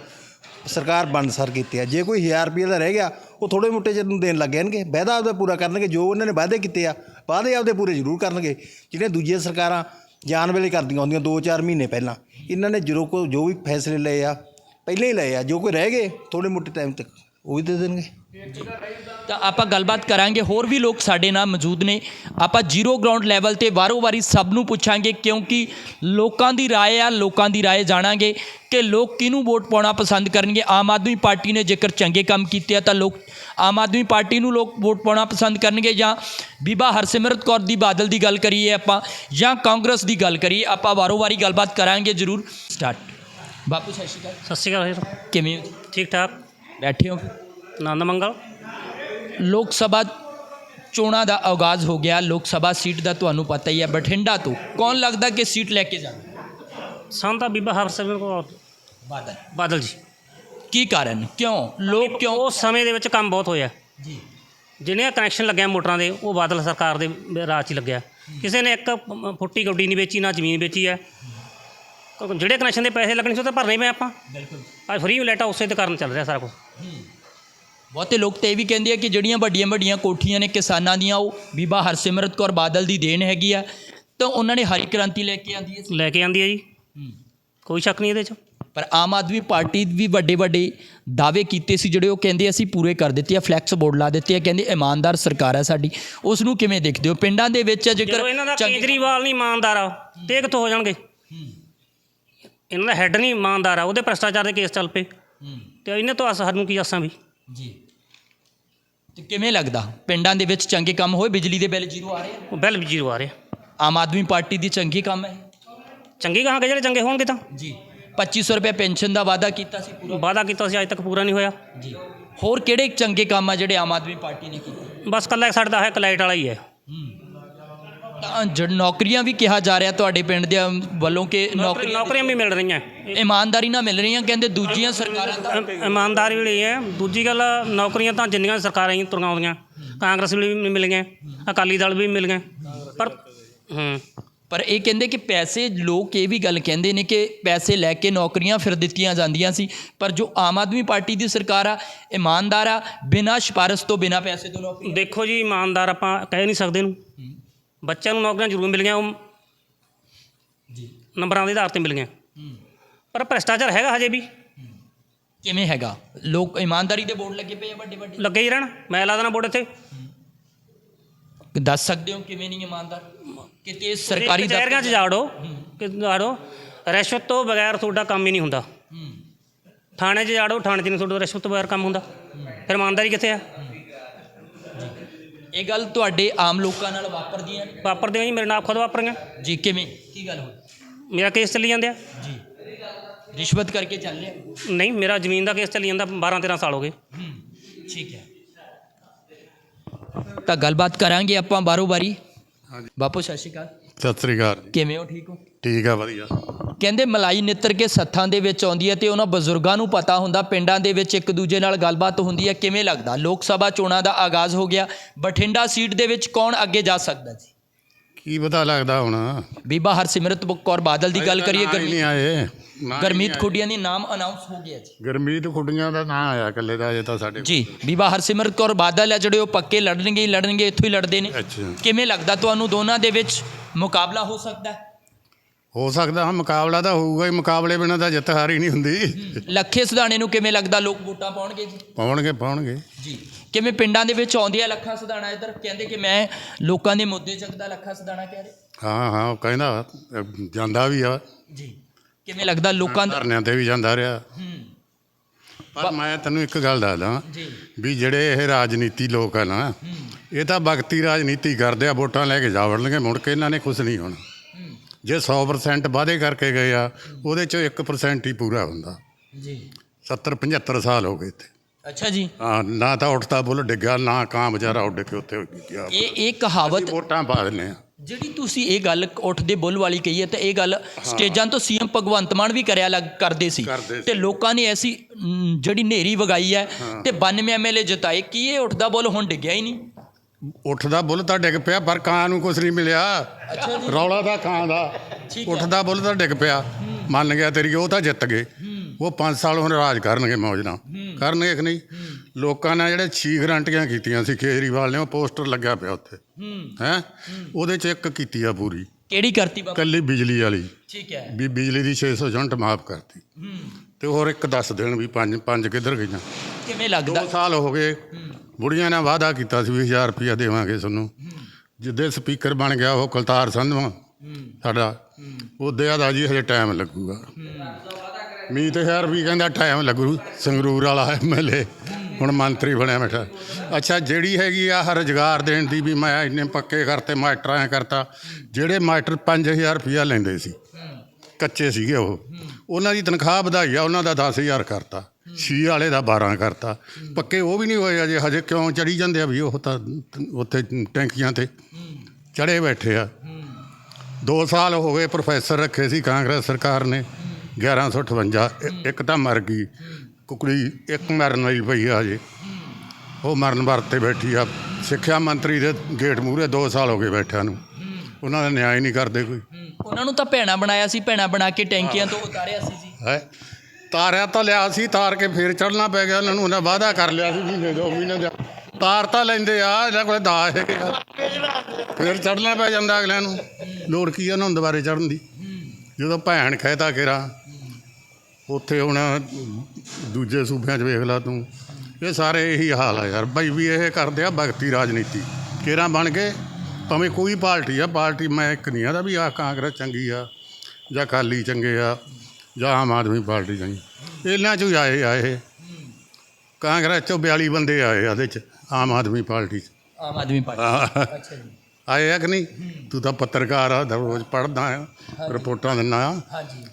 ਸਰਕਾਰ ਬੰਦਸਰ ਕੀਤੇ ਆ। ਜੇ ਕੋਈ 1000 ਰੁਪਏ ਦਾ ਰਹਿ ਗਿਆ ਉਹ ਥੋੜੇ ਮੋਟੇ ਜਿਹੇ ਨੂੰ ਦੇਣ ਲੱਗ ਜਾਣਗੇ। ਵਾਅਦਾ ਆਪਦਾ ਪੂਰਾ ਕਰਨਗੇ ਜੋ ਉਹਨਾਂ ਨੇ ਵਾਅਦੇ ਕੀਤੇ ਆ ਵਾਅਦੇ ਆਪਦੇ ਪੂਰੇ ਜ਼ਰੂਰ ਕਰਨਗੇ। ਜਿਹੜੇ ਦੂਜੀਆਂ ਸਰਕਾਰਾਂ ਜਾਣ ਵੇਲੇ ਕਰਦੀਆਂ ਹੁੰਦੀਆਂ 2-4 ਮਹੀਨੇ ਪਹਿਲਾਂ। ਇਹਨਾਂ ਨੇ ਜਦੋਂ ਕੋ ਜੋ ਵੀ ਫੈਸਲੇ ਲਏ ਆ, ਪਹਿਲਾਂ ਹੀ ਲਏ ਆ, ਜੋ ਕੋਈ ਰਹਿ ਗਏ ਥੋੜ੍ਹੇ ਮੋਟੇ ਟਾਈਮ ਤੱਕ। ਉਹ ਵੀ ਦੇ ਦੇਣਗੇ ਤਾਂ ਆਪਾਂ ਗੱਲਬਾਤ ਕਰਾਂਗੇ ਹੋਰ ਵੀ ਲੋਕ ਸਾਡੇ ਨਾਲ ਮੌਜੂਦ ਨੇ ਆਪਾਂ ਜ਼ੀਰੋ ਗਰਾਊਂਡ ਲੈਵਲ ਤੇ ਵਾਰੋ ਵਾਰੀ ਸਭ ਨੂੰ ਪੁੱਛਾਂਗੇ ਕਿਉਂਕਿ ਲੋਕਾਂ ਦੀ رائے ਆ ਲੋਕਾਂ ਦੀ رائے ਜਾਣਾਂਗੇ ਕਿ ਲੋਕ ਕਿਹਨੂੰ ਵੋਟ ਪਾਉਣਾ ਪਸੰਦ ਕਰਨਗੇ ਆਮ ਆਦਮੀ ਪਾਰਟੀ ਨੇ ਜੇਕਰ ਚੰਗੇ ਕੰਮ ਕੀਤੇ ਆ ਤਾਂ ਲੋਕ ਆਮ ਆਦਮੀ ਪਾਰਟੀ ਨੂੰ ਲੋਕ ਵੋਟ ਪਾਉਣਾ ਪਸੰਦ ਕਰਨਗੇ ਜਾਂ ਬੀਬਾ ਹਰਸਿਮਰਤ ਕੌਰ ਦੀ ਬਾਦਲ ਦੀ ਗੱਲ ਕਰੀਏ ਆਪਾਂ ਜਾਂ ਕਾਂਗਰਸ ਦੀ ਗੱਲ ਕਰੀਏ ਆਪਾਂ ਵਾਰੋ ਵਾਰੀ ਗੱਲਬਾਤ ਕਰਾਂਗੇ ਜ਼ਰੂਰ ਸਟਾਰਟ ਬਾਪੂ ਸਤਿ ਸ਼੍ਰੀ ਅਕਾਲ ਸਤਿ ਸ਼੍ਰੀ ਅਕਾਲ ਵੀਰ ਕਿਵੇਂ ਹੋ? ਠੀਕ ਠਾਕ ਬੈਠੇ ਹੋ ਆਨੰਦ ਮੰਗਲ। ਲੋਕ ਸਭਾ ਚੋਣਾਂ ਦਾ ਆਗਾਜ਼ ਹੋ ਗਿਆ। ਲੋਕ ਸਭਾ ਸੀਟ ਦਾ ਤੁਹਾਨੂੰ ਪਤਾ ਹੀ ਹੈ ਬਠਿੰਡਾ ਤੋਂ। ਕੌਣ ਲੱਗਦਾ ਕਿ ਸੀਟ ਲੈ ਕੇ ਜਾਵੇ? ਸਾਨੂੰ ਤਾਂ ਬੀਬਾ ਹਰਸਿਮਰਤ ਕੌਰ। ਬਾਦਲ। ਬਾਦਲ ਜੀ। ਕੀ ਕਾਰਨ? ਕਿਉਂ? ਲੋਕ ਕਿਉਂ? ਉਸ ਸਮੇਂ ਦੇ ਵਿੱਚ ਕੰਮ ਬਹੁਤ ਹੋਇਆ। ਜੀ। ਜਿਹਨੇ ਕਨੈਕਸ਼ਨ ਲੱਗਿਆ ਮੋਟਰਾਂ ਦੇ ਉਹ ਬਾਦਲ ਸਰਕਾਰ ਦੇ ਰਾਜ 'ਚ ਹੀ ਲੱਗਿਆ। ਕਿਸੇ ਨੇ ਇੱਕ ਫੁੱਟੀ ਗੱਡੀ ਨਹੀਂ ਵੇਚੀ ਨਾ ਜ਼ਮੀਨ ਵੇਚੀ ਹੈ। ਕਿਉਂਕਿ ਜਿਹੜੇ ਕਨੈਕਸ਼ਨ ਦੇ ਪੈਸੇ ਲੱਗਣੇ ਸੀ ਉਹ ਤਾਂ ਭਰਨੇ ਪਏ ਆਪਾਂ। ਬਿਲਕੁਲ। ਅੱਜ ਫਰੀ ਲੈਟਾ ਉਸੇ ਦੇ ਕਾਰਨ ਚੱਲ ਰਿਹਾ ਸਾਰਾ ਕੁਝ ਬਹੁਤੇ ਲੋਕ ਤੇ ਇਹ ਵੀ ਕਹਿੰਦੇ ਆ ਕਿ ਜਿਹੜੀਆਂ ਵੱਡੀਆਂ ਵੱਡੀਆਂ ਕੋਠੀਆਂ ਨੇ ਕਿਸਾਨਾਂ ਦੀਆਂ ਉਹ ਬੀਬਾ ਹਰਸਿਮਰਤ ਕੌਰ ਬਾਦਲ ਦੀ ਦੇਣ ਹੈਗੀ ਆ ਤਾਂ ਉਹਨਾਂ ਨੇ ਹਰੀ ਕ੍ਰਾਂਤੀ ਲੈ ਕੇ ਆਂਦੀ ਹੈ ਲੈ ਕੇ ਆਂਦੀ ਹੈ ਜੀ। ਕੋਈ ਸ਼ੱਕ ਨਹੀਂ ਇਹਦੇ 'ਚ। ਪਰ ਆਮ ਆਦਮੀ ਪਾਰਟੀ ਵੀ ਵੱਡੇ ਵੱਡੇ ਦਾਅਵੇ ਕੀਤੇ ਸੀ ਜਿਹੜੇ ਉਹ ਕਹਿੰਦੇ ਅਸੀਂ ਪੂਰੇ ਕਰ ਦਿੱਤੇ ਆ ਫਲੈਕਸ ਬੋਰਡ ਲਾ ਦਿੱਤੇ ਆ ਕਹਿੰਦੇ ਇਮਾਨਦਾਰ ਸਰਕਾਰ ਹੈ ਸਾਡੀ। ਉਸ ਨੂੰ ਕਿਵੇਂ ਦੇਖਦੇ ਹੋ? ਪਿੰਡਾਂ ਦੇ ਵਿੱਚ ਜਦੋਂ ਜੇਕਰ ਇਹਨਾਂ ਦਾ ਚੰਗੇ- ਕੇਜਰੀਵਾਲ ਨਹੀਂ ਇਮਾਨਦਾਰ ਆ ਤੇ ਕਿੱਥੋਂ ਹੋ ਜਾਣਗੇ। ਇਹਨਾਂ ਦਾ ਹੈੱਡ ਨਹੀਂ ਇਮਾਨਦਾਰ ਆ ਉਹਦੇ ਭ੍ਰਸ਼ਟਾਚਾਰ ਦੇ ਕੇਸ ਚੱਲ ਪਏ। ਹੂੰ, ਤੇ ਇਹਨੇ ਤੋਂ ਸਾਨੂੰ ਕੀ ਆਸਾਂ ਵੀ? ਜੀ। ਤੇ ਕਿਵੇਂ ਲੱਗਦਾ? ਪਿੰਡਾਂ ਦੇ ਵਿੱਚ ਚੰਗੇ ਕੰਮ ਹੋਏ? ਬਿਜਲੀ ਦੇ ਬਿੱਲ ਜ਼ੀਰੋ ਆ ਰਹੇ ਆ? ਉਹ ਬਿੱਲ ਵੀ ਜ਼ੀਰੋ ਆ ਰਿਹਾ ਆਮ ਆਦਮੀ ਪਾਰਟੀ ਦੀ ਚੰਗੀ ਕੰਮ ਹੈ? ਚੰਗੀ ਕਹਾਂਗੇ ਜਿਹੜੇ ਚੰਗੇ ਹੋਣਗੇ ਤਾਂ? ਜੀ। 2500 ਰੁਪਏ ਪੈਨਸ਼ਨ ਦਾ ਵਾਅਦਾ ਕੀਤਾ ਸੀ ਪੂਰਾ? ਵਾਅਦਾ ਕੀਤਾ ਸੀ ਅੱਜ ਤੱਕ ਪੂਰਾ ਨਹੀਂ ਹੋਇਆ। ਜੀ। ਹੋਰ ਕਿਹੜੇ ਚੰਗੇ ਕੰਮ ਆ ਜਿਹੜੇ ਆਮ ਆਦਮੀ ਪਾਰਟੀ ਨੇ ਕੀਤੇ? ਬਸ ਕੱਲਾ ਇੱਕ ਸਾਡਾ ਹੈ ਕਲਾਈਟ ਵਾਲਾ ਹੀ ਹੈ। ਤਾਂ ਜੜ ਨੌਕਰੀਆਂ ਵੀ ਕਿਹਾ ਜਾ ਰਿਹਾ ਤੁਹਾਡੇ ਪਿੰਡ ਦੇ ਵੱਲੋਂ ਕਿ ਨੌਕਰੀ ਨੌਕਰੀਆਂ ਨੌਕਰੀਆਂ ਵੀ ਮਿਲ ਰਹੀਆਂ। ਇਮਾਨਦਾਰੀ ਨਾਲ ਮਿਲ ਰਹੀਆਂ ਕਹਿੰਦੇ ਦੂਜੀਆਂ ਸਰਕਾਰਾਂ ਤਾਂ ਇਮ- ਇਮਾਨਦਾਰੀ ਵਾਲੀ ਹੈ। ਦੂਜੀ ਗੱਲ ਨੌਕਰੀਆਂ ਤਾਂ ਜਿੰਨੀਆਂ ਸਰਕਾਰਾਂ ਹੀ ਤੁਰੀਆਂ ਆਉਂਦੀਆਂ। ਕਾਂਗਰਸ ਵੀ ਮਿਲ ਗਏ ਅਕਾਲੀ ਦਲ ਵੀ ਮਿਲ ਗਏ ਪਰ ਹੂੰ। ਪਰ ਇਹ ਕਹਿੰਦੇ ਕਿ ਪੈਸੇ ਲੋਕ ਇਹ ਵੀ ਗੱਲ ਕਹਿੰਦੇ ਨੇ ਕਿ ਪੈਸੇ ਲੈ ਕੇ ਨੌਕਰੀਆਂ ਫਿਰ ਦਿੱਤੀਆਂ ਜਾਂਦੀਆਂ ਸੀ। ਪਰ ਜੋ ਆਮ ਆਦਮੀ ਪਾਰਟੀ ਦੀ ਸਰਕਾਰ ਆ ਇਮਾਨਦਾਰ ਆ ਬਿਨਾਂ ਸਿਫਾਰਸ਼ ਤੋਂ ਬਿਨਾਂ ਪੈਸੇ ਤੋਂ ਨੌਕਰੀ ਦੇਖੋ ਜੀ ਇਮਾਨਦਾਰ ਆਪਾਂ ਕਹਿ ਨਹੀਂ ਸਕਦੇ ਇਹਨੂੰ। ਬੱਚਿਆਂ ਨੂੰ ਨੌਕਰੀਆਂ ਜ਼ਰੂਰ ਮਿਲੀਆਂ ਉਹ ਜੀ। ਨੰਬਰਾਂ ਦੇ ਆਧਾਰ ਤੇ ਮਿਲੀਆਂ। ਪਰ ਭ੍ਰਿਸ਼ਟਾਚਾਰ ਹੈਗਾ ਹਜੇ ਵੀ। ਕਿਵੇਂ ਹੈਗਾ? ਲੋਕ ਇਮਾਨਦਾਰੀ ਦੇ ਬੋਰਡ ਲੱਗੇ ਪਏ ਆ ਵੱਡੇ ਵੱਡੇ। ਲੱਗੇ ਹੀ ਰਹਿਣ ਮੈਂ ਲਾ ਦੇਣਾ ਬੋਰਡ ਇੱਥੇ। ਦੱਸ ਸਕਦੇ ਹੋ ਕਿਵੇਂ ਨਹੀਂ ਇਮਾਨਦਾਰ? ਕਿਤੇ ਸਰਕਾਰੀ ਕਚਹਿਰੀਆਂ 'ਚ ਜਾੜੋ ਕਿ ਜਾੜੋ ਰਿਸ਼ਵਤ ਤੋਂ ਬਗੈਰ ਤੁਹਾਡਾ ਕੰਮ ਹੀ ਨਹੀਂ ਹੁੰਦਾ। ਥਾਣੇ 'ਚ ਜਾੜੋ ਥਾਣੇ 'ਚ ਨਹੀਂ ਤੁਹਾਡਾ ਰਿਸ਼ਵਤ ਤੋਂ ਬਗੈਰ ਕੰਮ ਹੁੰਦਾ। ਫਿਰ ਇਮਾਨਦਾਰੀ ਕਿੱਥੇ ਆ? ਇਹ ਗੱਲ ਤੁਹਾਡੇ ਆਮ ਲੋਕਾਂ ਨਾਲ ਵਾਪਰਦੀਆਂ ਨੇ ਵਾਪਰਦੇ ਆ ਜੀ ਮੇਰੇ ਨਾਲ ਖੁਦ ਵਾਪਰੀਆਂ। ਜੀ ਕਿਵੇਂ? ਕੀ ਗੱਲ ਹੋਈ? ਮੇਰਾ ਕੇਸ ਚੱਲੀ ਜਾਂਦੇ ਆ। ਜੀ। ਰਿਸ਼ਵਤ ਕਰਕੇ ਚੱਲ ਰਿਹਾ ਨਹੀਂ ਮੇਰਾ ਜ਼ਮੀਨ ਦਾ ਕੇਸ ਚੱਲੀ ਜਾਂਦਾ 12 13 ਸਾਲ ਹੋ ਗਏ। ਠੀਕ ਹੈ। ਤਾਂ ਗੱਲਬਾਤ ਕਰਾਂਗੇ ਆਪਾਂ ਬਾਰੋ ਬਾਰੀ ਬਾਪੂ ਸਤਿ ਸ਼੍ਰੀ ਅਕਾਲ। ਸਤਿ ਸ੍ਰੀ ਅਕਾਲ ਜੀ। ਕਿਵੇਂ ਹੋ? ਠੀਕ ਹੋ? ਠੀਕ ਆ ਵਧੀਆ। ਕਹਿੰਦੇ ਮਲਾਈ ਨਿੱਤਰ ਕੇ ਸੱਥਾਂ ਦੇ ਵਿੱਚ ਆਉਂਦੀ ਹੈ ਤੇ ਉਹਨਾਂ ਬਜ਼ੁਰਗਾਂ ਨੂੰ ਪਤਾ ਹੁੰਦਾ ਪਿੰਡਾਂ ਦੇ ਵਿੱਚ ਇੱਕ ਦੂਜੇ ਨਾਲ ਗੱਲਬਾਤ ਹੁੰਦੀ ਹੈ ਕਿਵੇਂ ਲੱਗਦਾ? ਲੋਕ ਸਭਾ ਚੋਣਾਂ ਦਾ ਆਗਾਜ਼ ਹੋ ਗਿਆ ਬਠਿੰਡਾ ਸੀਟ ਦੇ ਵਿੱਚ ਕੌਣ ਅੱਗੇ ਜਾ ਸਕਦਾ ਜੀ ਕੀ ਪਤਾ ਲੱਗਦਾ ਹੁਣ? ਬੀਬਾ ਹਰਸਿਮਰਤ ਕੌਰ ਬਾਦਲ ਦੀ ਗੱਲ ਕਰੀਏ ਨਾਂ ਹੀ ਨਹੀਂ ਆਏ। ਨਾਂ ਹੀ ਗਰਮੀਤ ਨਹੀਂ ਖੁੱਡੀਆਂ ਦੀ ਨਾਮ ਅਨਾਉਂਸ ਹੋ ਗਿਆ ਜੀ। ਆਏ। ਗੁਰਮੀਤ ਖੁੱਡੀਆਂ ਦਾ ਨਾਂ ਆਇਆ ਇਕੱਲੇ ਦਾ ਅਜੇ ਤਾਂ ਸਾਡੇ ਜੀ ਬੀਬਾ ਹਰਸਿਮਰਤ ਕੌਰ ਬਾਦਲ ਹੈ ਜਿਹੜੇ ਉਹ ਪੱਕੇ ਲੜਨਗੇ ਹੀ ਲੜਨਗੇ ਇੱਥੋਂ ਹੀ ਲੜਦੇ ਨੇ। ਅੱਛਾ। ਕਿਵੇਂ ਲੱਗਦਾ ਤੁਹਾਨੂੰ ਦੋਨਾਂ ਦੇ ਵਿੱਚ? ਮੁਕਾਬਲਾ ਹੋ ਸਕਦਾ ਹੈ? ਹੋ ਸਕਦਾ ਹਾਂ ਮੁਕਾਬਲਾ ਤਾਂ ਹੋਊਗਾ ਹੀ ਮੁਕਾਬਲੇ ਬਿਨਾਂ ਤਾਂ ਜਿੱਤ ਹਾਰ ਹੀ ਨਹੀਂ ਹੁੰਦੀ। ਲੱਖੇ ਸੁਧਾਣੇ ਨੂੰ ਕਿਵੇਂ ਲੱਗਦਾ ਲੋਕ ਵੋਟਾਂ ਪਾਉਣਗੇ ਜੀ? ਪਾਉਣਗੇ ਪਾਉਣਗੇ। ਜੀ। ਕਿਵੇਂ ਪਿੰਡਾਂ ਦੇ ਵਿੱਚ ਆਉਂਦੀ ਹੈ ਲੱਖਾ ਸੁਧਾਣਾ ਇੱਧਰ? ਕਹਿੰਦੇ ਕਿ ਮੈਂ ਲੋਕਾਂ ਦੇ ਮੁੱਦੇ ਚੱਕਦਾ ਲੱਖਾ ਸੁਧਾਣਾ ਕਹਿ ਰਹੇ। ਹਾਂ ਹਾਂ ਉਹ ਕਹਿੰਦਾ ਜਾਂਦਾ ਵੀ ਆ। ਜੀ। ਕਿਵੇਂ ਲੱਗਦਾ ਲੋਕਾਂ ਦਾ ਧਰਨਿਆਂ ਤੇ ਵੀ ਜਾਂਦਾ ਰਿਹਾ। ਹੂੰ। ਪਰ ਮੈਂ ਤੈਨੂੰ ਇੱਕ ਗੱਲ ਦੱਸਦਾ ਜੀ। ਵੀ ਜਿਹੜੇ ਇਹ ਰਾਜਨੀਤੀ ਲੋਕ ਆ ਨਾ ਇਹ ਤਾਂ ਭਗਤੀ ਰਾਜਨੀਤੀ ਕਰਦੇ ਆ ਵੋਟਾਂ ਲੈ ਕੇ ਜਾ ਵੜਨਗੇ ਮੁੜ ਕੇ ਇਹਨਾਂ ਨੇ ਕੁਝ ਨਹੀਂ ਹੋਣਾ। ਜੇ 100% ਵਾਅਦੇ ਕਰਕੇ ਗਏ ਆ ਉਹਦੇ ਚੋਂ 1% ਹੀ ਪੂਰਾ ਹੁੰਦਾ। ਜੀ। 70 75 ਸਾਲ ਹੋ ਗਏ ਤੇ ਅੱਛਾ ਜੀ। ਹਾਂ ਨਾ ਤਾਂ ਉੱਠਦਾ ਬੁੱਲ ਡਿੱਗਿਆ ਨਾ ਕਾਂ ਵਿਚਾਰਾ ਉੱਡ ਕੇ ਉੱਥੇ ਗਿਆ ਇਹ ਇਹ ਕਹਾਵਤ ਵੋਟਾਂ ਪਾ ਦਿੰਦੇ ਆ। ਜਿਹੜੀ ਤੁਸੀਂ ਇਹ ਗੱਲ ਉੱਠਦੇ ਬੁੱਲ ਵਾਲੀ ਕਹੀ ਹੈ ਤੇ ਇਹ ਗੱਲ ਸਟੇਜਾਂ ਤੋਂ ਸੀਐਮ ਭਗਵੰਤ ਮਾਨ ਵੀ ਕਰਿਆ ਲੱਗ ਕਰਦੇ ਸੀ। ਕਰਦੇ। ਤੇ ਲੋਕਾਂ ਨੇ ਐਸੀ ਜਿਹੜੀ ਨੇਰੀ ਵਗਾਈ ਹੈ ਤੇ 92 ਐਮਐਲਏ ਜਿਤਾਏ ਕੀ ਇਹ ਉੱਠਦਾ ਬੁੱਲ ਹੁਣ ਡਿੱਗਿਆ ਹੀ ਨਹੀਂ? ਉੱਠਦਾ ਬੁੱਲ ਤਾਂ ਡਿੱਗ ਪਿਆ ਪਰ ਕਾਂ ਨੂੰ ਕੁਝ ਨਹੀਂ ਮਿਲਿਆ। ਰੌਲਾ ਦਾ ਕਾਂ ਦਾ। ਠੀਕ ਹੈ। ਉੱਠਦਾ ਬੁੱਲ ਤਾਂ ਡਿੱਗ ਪਿਆ। ਮੰਨ ਗਿਆ ਤੇਰੀ ਉਹ ਤਾਂ ਜਿੱਤ ਗਏ। ਉਹ 5 ਸਾਲ ਹੁਣ ਰਾਜ ਕਰਨਗੇ ਮੌਜ ਨਾਲ। ਕਰਨਗੇ ਕਿ ਨਹੀਂ? ਲੋਕਾਂ ਨੇ ਜਿਹੜੇ ਛੀ ਗਰੰਟੀਆਂ ਕੀਤੀਆਂ ਸੀ ਕੇਜਰੀਵਾਲ ਨੇ ਉਹ ਪੋਸਟਰ ਲੱਗਿਆ ਪਿਆ ਉੱਥੇ। ਹੈ। ਉਹਦੇ ਚ ਇੱਕ ਕੀਤੀ ਆ ਪੂਰੀ। ਕਿਹੜੀ ਕਰਤੀ ਬਾਬਾ? ਕੱਲੀ ਬਿਜਲੀ ਵਾਲੀ। ਠੀਕ ਹੈ। ਵੀ ਬਿਜਲੀ ਦੀ 600 ਯੂਨਿਟ ਮਾਫ ਕਰਤੀ। ਤੇ ਹੋਰ ਇੱਕ ਦੱਸ ਦੇਣ ਵੀ ਪੰਜ ਪੰਜ ਕਿੱਧਰ ਗਈਆਂ। ਕਿਵੇਂ ਲੱਗਦਾ? ਸਾਲ ਹੋ ਗਏ। ਬੁੜੀਆਂ ਨੇ ਵਾਅਦਾ ਕੀਤਾ ਸੀ ਵੀ 1000 ਰੁਪਇਆ ਦੇਵਾਂਗੇ ਤੁਹਾਨੂੰ। ਜਿੱਦੇ ਸਪੀਕਰ ਬਣ ਗਿਆ ਉਹ ਕੁਲਤਾਰ ਸੰਧਵਾ ਸਾਡਾ। ਉਹਦੇ ਦਾ ਜੀ ਹਜੇ ਟਾਈਮ ਲੱਗੂਗਾ। ਮੀਤ ਹਜ਼ਾਰ ਵੀ ਕਹਿੰਦਾ ਟਾਈਮ ਲੱਗੂ, ਸੰਗਰੂਰ ਵਾਲਾ ਐਮਐਲਏ ਹੁਣ ਮੰਤਰੀ ਬਣਿਆ ਬੈਠਾ। ਅੱਛਾ, ਜਿਹੜੀ ਹੈਗੀ ਆ ਰੁਜ਼ਗਾਰ ਦੇਣ ਦੀ ਵੀ ਮੈਂ ਇੰਨੇ ਪੱਕੇ ਕਰਤੇ, ਮਾਸਟਰਾਂ ਐ ਕਰਤਾ, ਜਿਹੜੇ ਮਾਸਟਰ 5000 ਰੁਪਇਆ ਲੈਂਦੇ ਸੀ, ਕੱਚੇ ਸੀਗੇ ਉਹ, ਉਹਨਾਂ ਦੀ ਤਨਖਾਹ ਵਧਾਈ ਆ, ਉਹਨਾਂ ਦਾ 10000 ਕਰਤਾ, ਛੀ ਵਾਲੇ ਦਾ 12 ਕਰਤਾ। ਪੱਕੇ ਉਹ ਵੀ ਨਹੀਂ ਹੋਏ ਅਜੇ, ਹਜੇ ਕਿਉਂ ਚੜੀ ਜਾਂਦੇ ਆ ਵੀ ਉਹ ਤਾਂ ਉੱਥੇ ਟੈਂਕੀਆਂ ਤੇ ਚੜੇ ਬੈਠੇ ਆ। 2 ਸਾਲ ਹੋ ਗਏ ਪ੍ਰੋਫੈਸਰ ਰੱਖੇ ਸੀ ਕਾਂਗਰਸ ਸਰਕਾਰ ਨੇ 1158 ਇ- ਇੱਕ ਤਾਂ ਮਰ ਗਈ ਕੁਕੜੀ ਇੱਕ ਮਰਨ ਵਾਲੀ ਪਈ ਆ ਹਜੇ। ਉਹ ਮਰਨ ਵਰਤੇ ਬੈਠੀ ਆ। ਸਿੱਖਿਆ ਮੰਤਰੀ ਦੇ ਗੇਟ ਮੂਹਰੇ 2 ਸਾਲ ਹੋ ਗਏ ਬੈਠਿਆਂ ਨੂੰ। ਉਹਨਾਂ ਦਾ ਨਿਆਂ ਹੀ ਨਹੀਂ ਕਰਦੇ ਕੋਈ। ਉਹਨਾਂ ਨੂੰ ਤਾਂ ਭੈਣਾ ਬਣਾਇਆ ਸੀ ਭੈਣਾ ਬਣਾ ਕੇ ਟੈਂਕੀਆਂ ਤੋਂ ਉਤਾਰਿਆ ਸੀ ਜੀ। ਹੈ? ਤਾਰਿਆ ਤਾਂ ਲਿਆ ਸੀ ਤਾਰ ਕੇ ਫੇਰ ਚੜਨਾ ਪੈ ਗਿਆ। ਉਹਨਾਂ ਨੂੰ ਉਹਨਾਂ ਵਾਅਦਾ ਕਰ ਲਿਆ ਸੀ ਮਹੀਨੇ ਦੋ ਮਹੀਨੇ ਦਾ। ਤਾਰ ਤਾਂ ਲੈਂਦੇ ਆ ਇਹਨਾਂ ਕੋਲੇ ਦਾਜ ਹੈਗੇ ਫੇਰ ਚੜਨਾ ਪੈ ਜਾਂਦਾ ਅਗਲਿਆਂ ਨੂੰ। ਲੋੜ ਕੀ ਆ ਉਹਨਾਂ ਨੂੰ ਦੁਬਾਰੇ ਚੜਨ ਦੀ? ਜਦੋਂ ਭੈਣ ਖਹਿਤਾ ਕੇਰਾ ਉੱਥੇ ਹੁਣ ਦੂਜੇ ਸੂਬਿਆਂ 'ਚ ਵੇਖ ਲਾ ਤੂੰ ਇਹ ਸਾਰੇ ਇਹੀ ਹਾਲ ਆ ਯਾਰ। ਬਈ ਵੀ ਇਹ ਕਰਦੇ ਆ ਭਗਤੀ ਰਾਜਨੀਤੀ। ਕੇਰਾ ਬਣ ਕੇ ਭਾਵੇਂ ਕੋਈ ਪਾਰਟੀ ਆ ਪਾਰਟੀ ਮੈਂ ਇੱਕ ਨਹੀਂ ਆਦਾ ਵੀ ਆ ਕਾਂਗਰਸ ਚੰਗੀ ਆ ਜਾਂ ਅਕਾਲੀ ਚੰਗੇ ਆ ਜਾਂ ਆਮ ਆਦਮੀ ਪਾਰਟੀ ਚੰਗੀ। ਇਹਨਾਂ ਚੋਂ ਆਏ ਆ ਇਹ। ਕਾਂਗਰਸ ਚੋਂ 42 ਬੰਦੇ ਆਏ ਆ ਚ ਆਮ ਆਦਮੀ ਪਾਰਟੀ ਚ। ਆਮ ਆਦਮੀ ਪਾਰਟੀ ਹਾਂ। ਅੱਛਾ ਜੀ। ਆਏ ਆ ਕਿ ਨਹੀਂ? ਤੂੰ ਤਾਂ ਪੱਤਰਕਾਰ ਆ ਤਾਂ ਰੋਜ਼ ਪੜ੍ਹਦਾ ਆ ਰਿਪੋਰਟਾਂ ਦਿੰਦਾ ਆ।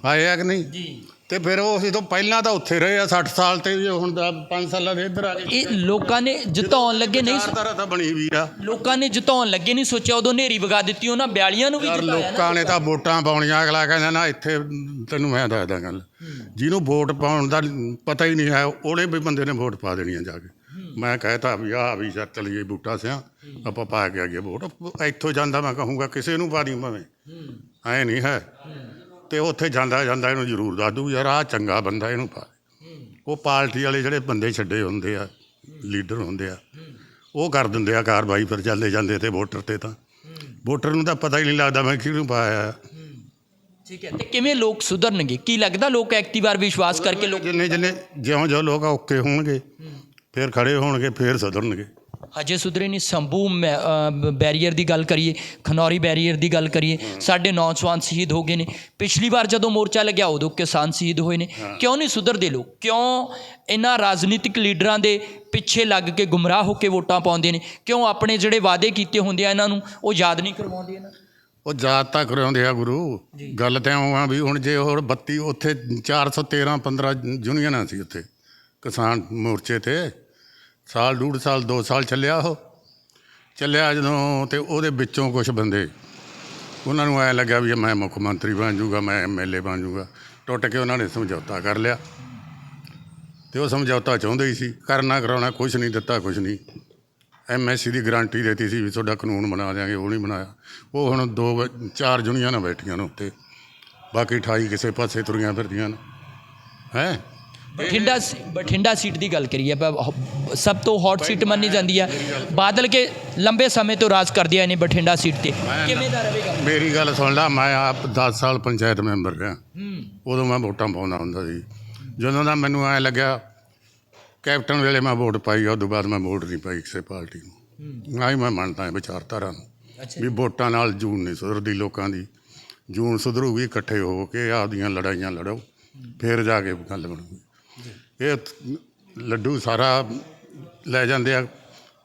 ਆਏ ਆ ਕਿ ਨਹੀਂ? ਜੀ। ਤੇ ਫਿਰ ਉਹ ਅਸੀਂ ਤੋਂ ਪਹਿਲਾਂ ਤਾਂ ਉੱਥੇ ਰਹੇ ਆ 60 ਸਾਲ ਤੇ ਜੇ ਹੁਣ ਦਾ 5 ਸਾਲਾਂ ਦੇ ਇੱਧਰ ਆ ਗਏ। ਇਹ ਲੋਕਾਂ ਨੇ ਜਿਤਾਉਣ ਲੱਗੇ ਨਹੀਂ ਸੋ- ਚਾਰਧਾਰਾ ਤਾਂ ਬਣੀ ਵੀ ਆ। ਲੋਕਾਂ ਨੇ ਜਿਤਾਉਣ ਲੱਗੇ ਨਹੀਂ ਸੋਚਿਆ ਉਦੋਂ ਨੇਰੀ ਵਗਾ ਦਿੱਤੀ ਉਹਨਾਂ 42 ਨੂੰ ਵੀ ਯਾਰ ਜਿਤਾਇਆ। ਲੋਕਾਂ ਨੇ ਤਾਂ ਵੋਟਾਂ ਪਾਉਣੀਆਂ ਅਗਲਾ ਕਹਿੰਦਾ ਨਾ ਇੱਥੇ ਤੈਨੂੰ ਮੈਂ ਦੱਸਦਾ ਗੱਲ। ਜਿਹਨੂੰ ਵੋਟ ਪਾਉਣ ਦਾ ਪਤਾ ਹੀ ਨਹੀਂ ਹੈ ਉਹਨੇ ਵੀ ਬੰਦੇ ਨੇ ਵੋਟ ਪਾ ਦੇਣੀ ਆ ਜਾ ਕੇ। ਮੈਂ ਕਹਿਤਾ ਵੀ ਆ ਵੀ ਚੱਲ ਚਲੀਏ ਬੂਟਾ ਸਿਆ ਆਪਾਂ ਪਾ ਕੇ ਆ ਗਏ ਵੋਟ। ਇੱਥੋਂ ਜਾਂਦਾ ਮੈਂ ਕਹੂੰਗਾ ਕਿਸੇ ਨੂੰ ਪਾ ਦੀ ਭਾਵੇਂ। ਐ ਨਹੀਂ ਹੈ। ਤੇ ਉੱਥੇ ਜਾਂਦਾ ਜਾਂਦਾ ਇਹਨੂੰ ਜ਼ਰੂਰ ਦੱਸ ਦੂ ਯਾਰ ਆ ਚੰਗਾ ਬੰਦਾ ਇਹਨੂੰ ਪਾ ਉਹ ਪਾਰਟੀ ਵਾਲੇ ਜਿਹੜੇ ਬੰਦੇ ਛੱਡੇ ਹੁੰਦੇ ਆ ਲੀਡਰ ਹੁੰਦੇ ਆ ਉਹ ਕਰ ਦਿੰਦੇ ਆ ਕਾਰਵਾਈ ਫਿਰ ਚੱਲਦੇ ਜਾਂਦੇ ਤੇ ਵੋਟਰ ਤੇ ਤਾਂ। ਵੋਟਰ ਨੂੰ ਤਾਂ ਪਤਾ ਹੀ ਨਹੀਂ ਲੱਗਦਾ ਮੈਂ ਕਿਹਨੂੰ ਪਾਇਆ। ਠੀਕ ਹੈ ਤੇ ਕਿਵੇਂ ਲੋਕ ਸੁਧਰਨਗੇ? ਕੀ ਲੱਗਦਾ ਲੋਕ ਐਕਟਿਵ ਵਾਰ ਵਿਸ਼ਵਾਸ ਕਰਕੇ ਲੋਕ ਜਿੰਨੇ ਜਿੰਨੇ ਜਿਉਂ ਜਿਉਂ ਲੋਕ ਓਕੇ ਹੋਣਗੇ ਫਿਰ ਖੜੇ ਹੋਣਗੇ ਫਿਰ ਸੁਧਰਨਗੇ। ਹਜੇ ਸੁਧਰੇ ਨਹੀਂ ਸੰਭੂ ਬੈਰੀਅਰ ਦੀ ਗੱਲ ਕਰੀਏ ਖਨੌਰੀ ਬੈਰੀਅਰ ਦੀ ਗੱਲ ਕਰੀਏ ਸਾਡੇ ਨੌਜਵਾਨ ਸ਼ਹੀਦ ਹੋ ਗਏ ਨੇ। ਪਿਛਲੀ ਵਾਰ ਜਦੋਂ ਮੋਰਚਾ ਲੱਗਿਆ ਉਦੋਂ ਕਿਸਾਨ ਸ਼ਹੀਦ ਹੋਏ ਨੇ। ਕਿਉਂ ਨਹੀਂ ਸੁਧਰਦੇ ਲੋਕ? ਕਿਉਂ ਇਹਨਾਂ ਰਾਜਨੀਤਿਕ ਲੀਡਰਾਂ ਦੇ ਪਿੱਛੇ ਲੱਗ ਕੇ ਗੁੰਮਰਾਹ ਹੋ ਕੇ ਵੋਟਾਂ ਪਾਉਂਦੇ ਨੇ? ਕਿਉਂ ਆਪਣੇ ਜਿਹੜੇ ਵਾਅਦੇ ਕੀਤੇ ਹੁੰਦੇ ਆ ਇਹਨਾਂ ਨੂੰ ਉਹ ਯਾਦ ਨਹੀਂ ਕਰਵਾਉਂਦੇ ਇਹਨਾਂ ਉਹ ਜਾਤ ਤਾਂ ਕਰਾਉਂਦੇ ਆ ਗੁਰੂ। ਗੱਲ ਤਾਂ ਉਹ ਆ ਵੀ ਹੁਣ ਜੇ ਹੋਰ 32 ਉੱਥੇ 413 15 ਯੂਨੀਅਨਾਂ ਸੀ ਉੱਥੇ ਕਿਸਾਨ ਮੋਰਚੇ ਤੇ। ਸਾਲ, ਡੂਢ ਸਾਲ 2 ਸਾਲ ਚੱਲਿਆ ਉਹ। ਚੱਲਿਆ ਜਦੋਂ ਤੇ ਉਹਦੇ ਵਿੱਚੋਂ ਕੁਝ ਬੰਦੇ, ਉਹਨਾਂ ਨੂੰ ਐ ਲੱਗਿਆ ਵੀ ਮੈਂ ਮੁੱਖ ਮੰਤਰੀ ਬਣ ਜਾਊਗਾ, ਮੈਂ ਐਮਐਲਏ ਬਣ ਜਾਊਗਾ। ਟੁੱਟ ਕੇ ਉਹਨਾਂ ਨੇ ਸਮਝੌਤਾ ਕਰ ਲਿਆ। ਤੇ ਉਹ ਸਮਝੌਤਾ ਚਾਹੁੰਦੇ ਹੀ ਸੀ, ਕਰਨਾ ਕਰਾਉਣਾ ਕੁਝ ਨਹੀਂ ਦਿੱਤਾ ਕੁਝ ਨਹੀਂ। ਐਮਐਸਸੀ ਦੀ ਗਾਰੰਟੀ ਦਿੱਤੀ ਸੀ ਵੀ ਤੁਹਾਡਾ ਕਾਨੂੰਨ ਬਣਾ ਦਿਆਂਗੇ, ਉਹ ਨਹੀਂ ਬਣਾਇਆ। ਉਹ ਹੁਣ ਦੋ ਚਾਰ ਜੁਨੀਆਂ ਨਾਲ ਬੈਠੀਆਂ ਨੇ ਉੱਤੇ ਬਾਕੀ 28 ਕਿਸੇ ਪਾਸੇ ਤੁਰੀਆਂ ਫਿਰਦੀਆਂ ਨੇ। ਹੈ? ਬਠਿੰਡਾ ਬਠਿੰਡਾ ਸੀਟ ਦੀ ਗੱਲ ਕਰੀਏ ਆਪਾਂ ਸਭ ਤੋਂ ਹੌਟ ਸੀਟ ਮੰਨੀ ਜਾਂਦੀ ਹੈ ਬਾਦਲ ਕੇ ਲੰਬੇ ਸਮੇਂ ਤੋਂ ਰਾਜ ਕਰਦੇ ਆਏ ਨੇ ਬਠਿੰਡਾ ਸੀਟ ਤੇ। ਕਿਵੇਂ ਦਾ ਰਹੇਗਾ ਮੇਰੀ ਗੱਲ ਸੁਣ ਲੈ ਮੈਂ ਆਪ 10 ਸਾਲ ਪੰਚਾਇਤ ਮੈਂਬਰ ਰਿਹਾ। ਉਦੋਂ ਮੈਂ ਵੋਟਾਂ ਪਾਉਂਦਾ ਹੁੰਦਾ ਸੀ। ਜਦੋਂ ਦਾ ਮੈਨੂੰ ਐ ਲੱਗਿਆ ਕੈਪਟਨ ਵੇਲੇ ਮੈਂ ਵੋਟ ਪਾਈ ਉਦੋਂ ਬਾਅਦ ਮੈਂ ਵੋਟ ਨਹੀਂ ਪਾਈ ਕਿਸੇ ਪਾਰਟੀ ਨੂੰ। ਨਾ ਹੀ ਮੈਂ ਮੰਨਦਾ ਹਾਂ ਵਿਚਾਰਧਾਰਾ ਨੂੰ। ਵੀ ਵੋਟਾਂ ਨਾਲ ਜੂਨ ਨਹੀਂ ਸੁਧਰਦੀ ਲੋਕਾਂ ਦੀ। ਜੂਨ ਸੁਧਰੂਗੀ ਇਕੱਠੇ ਹੋ ਕੇ ਆਪਦੀਆਂ ਲੜਾਈਆਂ ਲੜੋ। ਫਿਰ ਜਾ ਕੇ ਗੱਲ ਬਣੂਗੀ। ਇਹ ਲੱਡੂ ਸਾਰਾ ਲੈ ਜਾਂਦੇ ਆ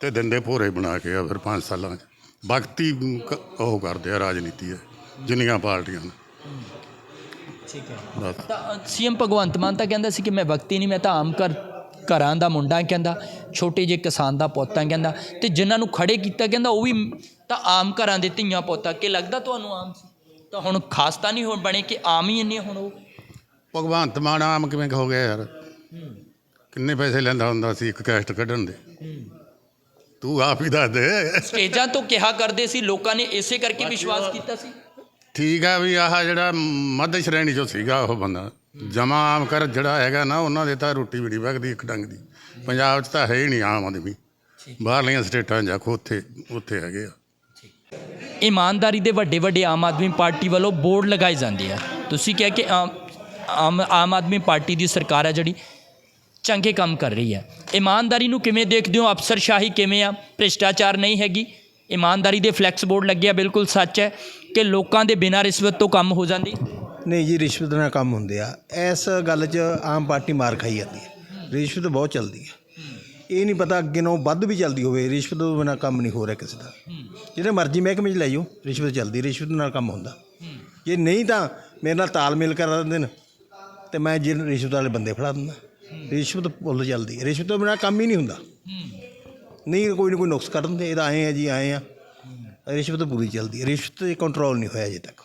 ਤੇ ਦਿੰਦੇ ਭੋਰੇ ਬਣਾ ਕੇ ਆ ਫਿਰ 5 ਸਾਲਾਂ 'ਚ। ਵਕਤੀ ਉਹ ਕਰਦੇ ਆ ਰਾਜਨੀਤੀ ਹੈ ਜਿੰਨੀਆਂ ਪਾਰਟੀਆਂ ਨੇ। ਠੀਕ ਹੈ। ਤਾਂ ਸੀਐਮ ਭਗਵੰਤ ਮਾਨ ਤਾਂ ਕਹਿੰਦਾ ਸੀ ਕਿ ਮੈਂ ਵਕਤੀ ਨਹੀਂ ਮੈਂ ਤਾਂ ਆਮ ਕਰ ਘਰਾਂ ਦਾ ਮੁੰਡਾ ਕਹਿੰਦਾ ਛੋਟੇ ਜਿਹੇ ਕਿਸਾਨ ਦਾ ਪੁੱਤ ਕਹਿੰਦਾ ਤੇ ਜਿਨ੍ਹਾਂ ਨੂੰ ਖੜੇ ਕੀਤਾ ਕਹਿੰਦਾ ਉਹ ਵੀ ਤਾਂ ਆਮ ਘਰਾਂ ਦੇ ਧੀਆਂ ਪੁੱਤ। ਕਿ ਲੱਗਦਾ ਤੁਹਾਨੂੰ ਆਮ ਸੀ? ਤਾਂ ਹੁਣ ਖਾਸ ਤਾਂ ਨਹੀਂ ਹੁਣ ਬਣੇ ਕਿ ਆਮ ਹੀ ਇੰਨੇ ਹੁਣ ਉਹ? ਭਗਵੰਤ ਮਾਨ ਆਮ ਕਿਵੇਂ ਹੋ ਗਿਆ ਯਾਰ? ਕਿੰਨੇ ਪੈਸੇ ਲੈਂਦਾ ਹੁੰਦਾ ਸੀ ਇੱਕ ਕੈਸਟ ਕੱਢਣ ਦੇ? ਤੂੰ ਆਪ ਹੀ ਦੱਸ ਦੇ। ਸਟੇਜਾਂ ਤੋਂ ਕਿਹਾ ਕਰਦੇ ਸੀ ਲੋਕਾਂ ਨੇ ਇਸੇ ਕਰਕੇ ਵਿਸ਼ਵਾਸ ਕੀਤਾ ਸੀ? ਠੀਕ ਆ ਵੀ ਆਹ ਜਿਹੜਾ ਮੱਧ ਸ਼੍ਰੇਣੀ ਚੋਂ ਸੀਗਾ ਉਹ ਬੰਦਾ। ਜਮਾ ਆਮ ਕਰ ਜਿਹੜਾ ਹੈਗਾ ਨਾ ਉਹਨਾਂ ਦੇ ਤਾਂ ਰੋਟੀ ਵੀ ਨਹੀਂ ਵਗਦੀ ਇੱਕ ਡੰਗ ਦੀ। ਪੰਜਾਬ 'ਚ ਤਾਂ ਹੈ ਹੀ ਨਹੀਂ ਆਮ ਆਦਮੀ। ਬਾਹਰਲੀਆਂ ਸਟੇਟਾਂ 'ਚ ਜਾਖੋ ਉੱਥੇ ਉੱਥੇ ਹੈਗੇ ਆ। ਇਮਾਨਦਾਰੀ ਦੇ ਵੱਡੇ ਵੱਡੇ ਆਮ ਆਦਮੀ ਪਾਰਟੀ ਵੱਲੋਂ ਬੋਰਡ ਲਗਾਏ ਜਾਂਦੇ ਆ। ਤੁਸੀਂ ਕਿਹਾ ਕਿ ਆਮ ਆਮ ਆਮ ਆਦਮੀ ਪਾਰਟੀ ਦੀ ਸਰਕਾਰ ਹੈ ਜਿਹੜੀ ਚੰਗੇ ਕੰਮ ਕਰ ਰਹੀ ਹੈ। ਇਮਾਨਦਾਰੀ ਨੂੰ ਕਿਵੇਂ ਦੇਖਦੇ ਹੋ? ਅਫਸਰਸ਼ਾਹੀ ਕਿਵੇਂ ਆ? ਭ੍ਰਿਸ਼ਟਾਚਾਰ ਨਹੀਂ ਹੈਗੀ। ਇਮਾਨਦਾਰੀ ਦੇ ਫਲੈਕਸ ਬੋਰਡ ਲੱਗਿਆ, ਬਿਲਕੁਲ ਸੱਚ ਹੈ ਕਿ ਲੋਕਾਂ ਦੇ ਬਿਨਾਂ ਰਿਸ਼ਵਤ ਤੋਂ ਕੰਮ ਹੋ ਜਾਂਦੀ। ਨਹੀਂ ਜੀ, ਰਿਸ਼ਵਤ ਨਾਲ ਕੰਮ ਹੁੰਦੇ ਆ। ਇਸ ਗੱਲ 'ਚ ਆਮ ਪਾਰਟੀ ਮਾਰ ਖਾਈ ਜਾਂਦੀ ਹੈ। ਰਿਸ਼ਵਤ ਬਹੁਤ ਚੱਲਦੀ ਹੈ। ਇਹ ਨਹੀਂ ਪਤਾ ਅੱਗੇ ਨਾਲੋਂ ਵੱਧ ਵੀ ਚੱਲਦੀ ਹੋਵੇ। ਰਿਸ਼ਵਤ ਤੋਂ ਬਿਨਾਂ ਕੰਮ ਨਹੀਂ ਹੋ ਰਿਹਾ ਕਿਸੇ ਦਾ। ਜਿਹੜੇ ਮਰਜ਼ੀ ਮਹਿਕਮੇ 'ਚ ਲੈ ਜਾਓ, ਰਿਸ਼ਵਤ ਚੱਲਦੀ, ਰਿਸ਼ਵਤ ਨਾਲ ਕੰਮ ਹੁੰਦਾ। ਜੇ ਨਹੀਂ ਤਾਂ ਮੇਰੇ ਨਾਲ ਤਾਲਮੇਲ ਕਰ ਦਿੰਦੇ ਨੇ ਤੇ ਮੈਂ ਜੇ ਰਿਸ਼ਵਤ ਵਾਲੇ ਬੰਦੇ ਫੜਾ ਦਿੰਦਾ। ਰਿਸ਼ਵਤ ਫੁੱਲ ਚੱਲਦੀ ਹੈ। ਰਿਸ਼ਵਤ ਤੋਂ ਬਿਨਾਂ ਕੰਮ ਹੀ ਨਹੀਂ ਹੁੰਦਾ। ਨਹੀਂ ਕੋਈ ਨਾ ਕੋਈ ਨੁਕਸ ਕੱਢ ਦਿੰਦੇ ਇਹਦਾ ਆਏ ਆ ਜੀ ਆਏ ਆ। ਰਿਸ਼ਵਤ ਪੂਰੀ ਚੱਲਦੀ ਰਿਸ਼ਵਤ ਤੇ ਕੰਟਰੋਲ ਨਹੀਂ ਹੋਇਆ ਅਜੇ ਤੱਕ।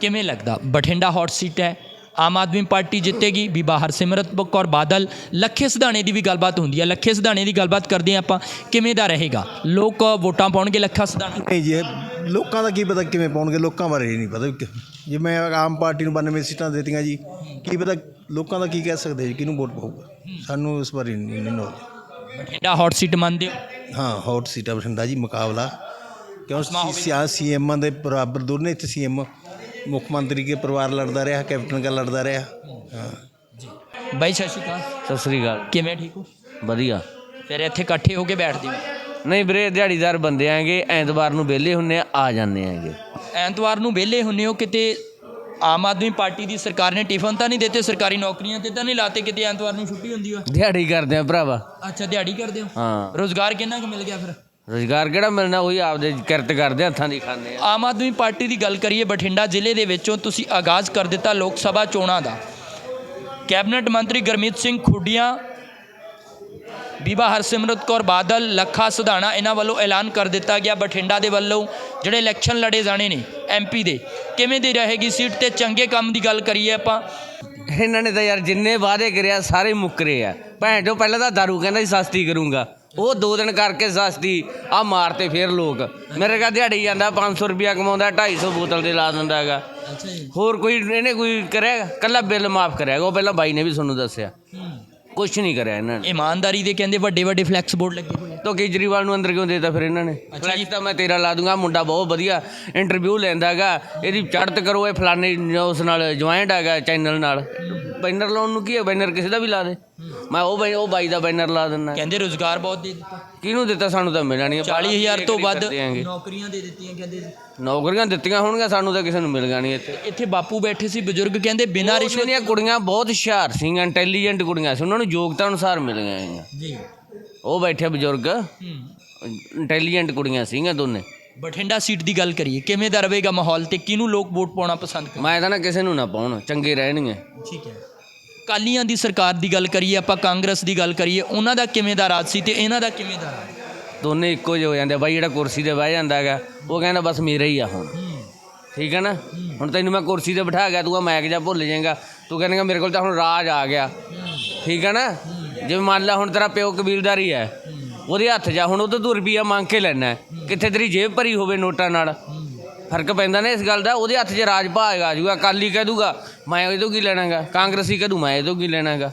ਕਿਵੇਂ ਲੱਗਦਾ? ਬਠਿੰਡਾ ਹੌਟ ਸੀਟ ਹੈ। ਆਮ ਆਦਮੀ ਪਾਰਟੀ ਜਿੱਤੇਗੀ ਵੀ ਬਾਹਰ ਸਿਮਰਤ ਕੌਰ ਬਾਦਲ ਲੱਖੇ ਸਿਧਾਣੇ ਦੀ ਵੀ ਗੱਲਬਾਤ ਹੁੰਦੀ ਹੈ। ਲੱਖੇ ਸਿਧਾਣੇ ਦੀ ਗੱਲਬਾਤ ਕਰਦੇ ਆਪਾਂ। ਕਿਵੇਂ ਦਾ ਰਹੇਗਾ? ਲੋਕ ਵੋਟਾਂ ਪਾਉਣਗੇ ਲੱਖਾ ਸਿਧਾਣਾ? ਨਹੀਂ ਜੀ ਲੋਕਾਂ ਦਾ ਕੀ ਪਤਾ ਕਿਵੇਂ ਪਾਉਣਗੇ? ਲੋਕਾਂ ਬਾਰੇ ਨਹੀਂ ਪਤਾ। ਜਿਵੇਂ ਆਮ ਪਾਰਟੀ ਨੂੰ 92 ਸੀਟਾਂ ਦਿੱਤੀਆਂ ਜੀ ਕੀ ਪਤਾ ਲੋਕਾਂ ਦਾ ਕੀ ਕਹਿ ਸਕਦੇ ਜੀ ਕਿਹਨੂੰ ਵੋਟ ਪਾਊਗਾ? ਸਾਨੂੰ ਇਸ ਬਾਰੇ ਨਹੀਂ ਨਹੀਂ knowledge। ਬਠਿੰਡਾ ਹੌਟ ਸੀਟ ਮੰਨਦੇ ਹੋ? ਹਾਂ ਹੌਟ ਸੀਟਾਂ ਬਠਿੰਡਾ ਜੀ ਮੁਕਾਬਲਾ। ਕਿਉਂ ਸਿਆ ਸੀਐਮਾਂ ਦੇ ਬਰਾਬਰ ਦੋਨੇ ਇੱਥੇ ਸੀਐਮ। ਮੁੱਖ ਮੰਤਰੀ ਕੇ ਪਰਿਵਾਰ ਲੜਦਾ ਰਿਹਾ ਕੈਪਟਨ ਕਾ ਲੜਦਾ ਰਿਹਾ। ਹਾਂ। ਬਾਈ ਸਤਿ ਸ਼੍ਰੀ ਅਕਾਲ। ਸਤਿ ਸ੍ਰੀ ਅਕਾਲ। ਕਿਵੇਂ ਠੀਕ ਹੋ? ਵਧੀਆ। ਫਿਰ ਇੱਥੇ ਇਕੱਠੇ ਹੋ ਕੇ ਬੈਠਦੇ ਹੋ? ਨਹੀਂ ਵੀਰੇ ਦਿਹਾੜੀਦਾਰ ਬੰਦੇ ਆਂਗੇ ਐਤਵਾਰ ਨੂੰ ਵਿਹਲੇ ਹੁੰਨੇ ਆ ਆ ਜਾਂਦੇ ਆਂਗੇ। ਐਤਵਾਰ ਨੂੰ ਵਿਹਲੇ ਹੁੰਨੇ ਹੋ ਕਿਤੇ ਆਮ ਆਦਮੀ ਪਾਰਟੀ ਦੀ ਸਰਕਾਰ ਨੇ ਟਿਫਨ ਤਾਂ ਨਹੀਂ ਦਿੱਤੇ ਸਰਕਾਰੀ ਨੌਕਰੀਆਂ ਤੇ ਤਾਂ ਨਹੀਂ ਲਾਤੇ ਕਿਤੇ ਐਤਵਾਰ ਨੂੰ ਛੁੱਟੀ ਹੁੰਦੀ ਹੋ ਦਿਹਾੜੀ ਕਰਦੇ ਆ ਭਰਾਵਾ। ਅੱਛਾ ਦਿਹਾੜੀ ਕਰਦੇ ਹੋ? ਹਾਂ। ਰੋਜ਼ਗਾਰ ਕਿੰਨਾ ਕੁ ਮਿਲ ਗਿਆ ਫਿਰ? ਰੁਜ਼ਗਾਰ ਕਿਹੜਾ ਮਿਲਣਾ ਉਹੀ ਆਪਦੇ ਕਿਰਤ ਕਰਦੇ ਹੱਥਾਂ ਦੀ ਖਾਂਦੇ ਆ। ਆਮ ਆਦਮੀ ਪਾਰਟੀ ਦੀ ਗੱਲ ਕਰੀਏ ਬਠਿੰਡਾ ਜ਼ਿਲ੍ਹੇ ਦੇ ਵਿੱਚੋਂ ਤੁਸੀਂ ਆਗਾਜ਼ ਕਰ ਦਿੱਤਾ ਲੋਕ ਸਭਾ ਚੋਣਾਂ ਦਾ। ਕੈਬਨਿਟ ਮੰਤਰੀ ਗੁਰਮੀਤ ਸਿੰਘ ਖੁੱਡੀਆਂ ਬੀਬਾ ਹਰਸਿਮਰਤ ਕੌਰ ਬਾਦਲ ਲੱਖਾ ਸੁਧਾਣਾ ਇਹਨਾਂ ਵੱਲੋਂ ਐਲਾਨ ਕਰ ਦਿੱਤਾ ਗਿਆ। ਬਠਿੰਡਾ ਦੇ ਵੱਲੋਂ ਜਿਹੜੇ ਇਲੈਕਸ਼ਨ ਲੜੇ ਜਾਣੇ ਨੇ ਐਮਪੀ ਦੇ ਕਿਵੇਂ ਦੀ ਰਹੇਗੀ ਸੀਟ ਤੇ ਚੰਗੇ ਕੰਮ ਦੀ ਗੱਲ ਕਰੀਏ ਆਪਾਂ? ਇਹਨਾਂ ਨੇ ਤਾਂ ਯਾਰ ਜਿੰਨੇ ਵਾਅਦੇ ਕਰਿਆ ਸਾਰੇ ਮੁੱਕਰੇ ਆ। ਭੈਣ ਜੋ ਪਹਿਲਾਂ ਤਾਂ ਦਾਰੂ ਕਹਿੰਦਾ ਸੀ ਸਸਤੀ ਕਰੂੰਗਾ। ਉਹ ਦੋ ਦਿਨ ਕਰਕੇ ਸਸਤੀ ਆ ਮਾਰਤੇ ਫੇਰ ਲੋਕ। ਮੇਰੇ ਕਾ ਦਿਹਾੜੀ ਜਾਂਦਾ 500 ਰੁਪਿਆ ਕਮਾਉਂਦਾ 250 ਬੋਤਲ ਦੇ ਲਾ ਦਿੰਦਾ ਹੈਗਾ। ਹੋਰ ਕੋਈ ਇਹਨੇ ਕੋਈ ਕਰਿਆ? ਕੱਲਾ ਬਿੱਲ ਮਾਫ ਕਰਿਆ ਉਹ ਪਹਿਲਾਂ ਬਾਈ ਨੇ ਵੀ ਤੁਹਾਨੂੰ ਦੱਸਿਆ। ਕੁਝ ਨਹੀਂ ਕਰਿਆ ਇਹਨਾਂ ਨੇ। ਇਮਾਨਦਾਰੀ ਦੇ ਕਹਿੰਦੇ ਵੱਡੇ ਵੱਡੇ ਫਲੈਕਸ ਬੋਰਡ ਲੱਗੇ ਹੋਏ ਆ। ਤੋ ਕੇਜਰੀਵਾਲ ਨੂੰ ਅੰਦਰ ਕਿਉਂ ਦੇਤਾ ਫਿਰ ਇਹਨਾਂ ਨੇ? ਫਲੈਕਸ ਤਾਂ ਮੈਂ ਤੇਰਾ ਲਾ ਦੂੰਗਾ ਮੁੰਡਾ ਬਹੁਤ ਵਧੀਆ ਇੰਟਰਵਿਊ ਲੈਂਦਾ ਹੈਗਾ। ਇਹਦੀ ਚੜ੍ਹਤ ਕਰੋ ਇਹ ਫਲਾਣੇ ਉਸ ਨਾਲ ਜੁਆਇੰਟ ਹੈਗਾ ਚੈਨਲ ਨਾਲ। ਬੈਨਰ ਲਾਉਣ ਨੂੰ ਕੀ ਹੈ? ਬੈਨਰ ਕਿਸੇ ਦਾ ਵੀ ਲਾ ਦੇ। ਮੈਂ ਉਹ ਬਾਈ ਉਹ ਬਾਈ ਦਾ ਬੈਨਰ ਲਾ ਦਿੰਦਾ। ਕਹਿੰਦੇ ਰੋਜ਼ਗਾਰ ਬਹੁਤ ਦੇ ਦਿੱਤਾ। ਕਿਹਨੂੰ ਦਿੱਤਾ ਸਾਨੂੰ ਤਾਂ ਮਿਲਿਆ ਨਹੀਂ 40000 ਤੋਂ ਵੱਧ। ਨੌਕਰੀਆਂ ਦੇ ਦਿੱਤੀਆਂ ਕਹਿੰਦੇ। ਨੌਕਰੀਆਂ ਦਿੱਤੀਆਂ ਹੋਣਗੀਆਂ ਸਾਨੂੰ ਤਾਂ ਕਿਸੇ ਨੂੰ ਮਿਲ ਨਹੀਂ ਇੱਥੇ। ਇੱਥੇ ਬਾਪੂ ਬੈਠੇ ਸੀ ਬਜ਼ੁਰਗ ਕਹਿੰਦੇ ਬਿਨਾਂ ਰਿਸ਼ਵਤ ਦੀਆਂ ਕੁੜੀਆਂ ਬਹੁਤ ਹੁਸ਼ਿਆਰ ਸੀਗੀਆਂ ਇੰਟੈਲੀਜੈਂਟ ਕੁੜੀਆਂ ਸੀ ਉਹਨਾਂ ਨੂੰ ਯੋਗਤਾ ਅਨੁਸਾਰ ਮਿਲ ਗਈਆਂ। ਜੀ। ਉਹ ਬੈਠੇ ਬਜ਼ੁਰਗ। ਇੰਟੈਲੀਜੈਂਟ ਕੁੜੀਆਂ ਸੀਗੀਆਂ ਦੋਨੇ। ਬਠਿੰਡਾ ਸੀਟ ਦੀ ਗੱਲ ਕਰੀਏ ਕਿਵੇਂ ਦਾ ਰਹੇਗਾ ਮਾਹੌਲ ਤੇ ਕਿਹਨੂੰ ਲੋਕ ਵੋਟ ਪਾਉਣਾ ਪਸੰਦ ਕਰ ਮੈਂ ਤਾਂ ਨਾ ਕਿਸੇ ਨੂੰ ਨਾ ਪਾਉਣ ਚੰਗੇ ਰਹਿਣਗੇ। ਠੀਕ ਹੈ। ਕਾਲੀਆਂ ਦੀ ਸਰਕਾਰ ਦੀ ਗੱਲ ਕਰੀਏ ਆਪਾਂ ਕਾਂਗਰਸ ਦੀ ਗੱਲ ਕਰੀਏ ਉਹਨਾਂ ਦਾ ਕਿਵੇਂ ਦਾ ਰਾਜ ਸੀ ਤੇ ਇਹਨਾਂ ਦਾ ਕਿਵੇਂ ਦਾ ਰਾਜ? ਦੋਨੇ ਇੱਕੋ ਜਿਹੇ ਹੋ ਜਾਂਦੇ ਆ। ਬਾਈ ਜਿਹੜਾ ਕੁਰਸੀ ਤੇ ਬਹਿ ਜਾਂਦਾ ਹੈਗਾ, ਉਹ ਕਹਿੰਦਾ ਬਸ ਮੇਰਾ ਹੀ ਆ ਹੁਣ। ਠੀਕ ਹੈ ਨਾ? ਹੁਣ ਤੈਨੂੰ ਮੈਂ ਕੁਰਸੀ ਤੇ ਬਿਠਾ ਗਿਆ, ਤੂੰ ਆ ਮੈਕ ਜਾ ਭੁੱਲ ਜਾਏਗਾ। ਤੂੰ ਕਹਿੰਦਾ ਮੇਰੇ ਕੋਲ ਤਾਂ ਹੁਣ ਰਾਜ ਆ ਗਿਆ। ਠੀਕ ਹੈ ਨਾ? ਜਿਵੇਂ ਮੰਨ ਲਾ ਹੁਣ ਤੇਰਾ ਪਿਓ ਕਬੀਲਦਾਰੀ ਹੈ, ਉਹਦੇ ਹੱਥ ਜਾ, ਹੁਣ ਉਹ ਤੋਂ ਤੂੰ ਰੁਪਈਆ ਮੰਗ ਕੇ ਲੈਣਾ ਕਿੱਥੇ ਤੇਰੀ ਜੇਬ ਭਰੀ ਹੋਵੇ ਨੋਟਾਂ ਨਾਲ? ਫ਼ਰਕ ਪੈਂਦਾ ਨਾ ਇਸ ਗੱਲ ਦਾ। ਉਹਦੇ ਹੱਥ 'ਚ ਰਾਜ ਭਾਗ ਆ ਜੂਗਾ ਅਕਾਲੀ ਕਹਿ ਦੂਗਾ, ਮੈਂ ਇਹ ਤੋਂ ਕੀ ਲੈਣਾਗਾ? ਕਾਂਗਰਸੀ ਕਹਿ ਦੂ, ਮੈਂ ਇਹ ਤੋਂ ਕੀ ਲੈਣਾਗਾ?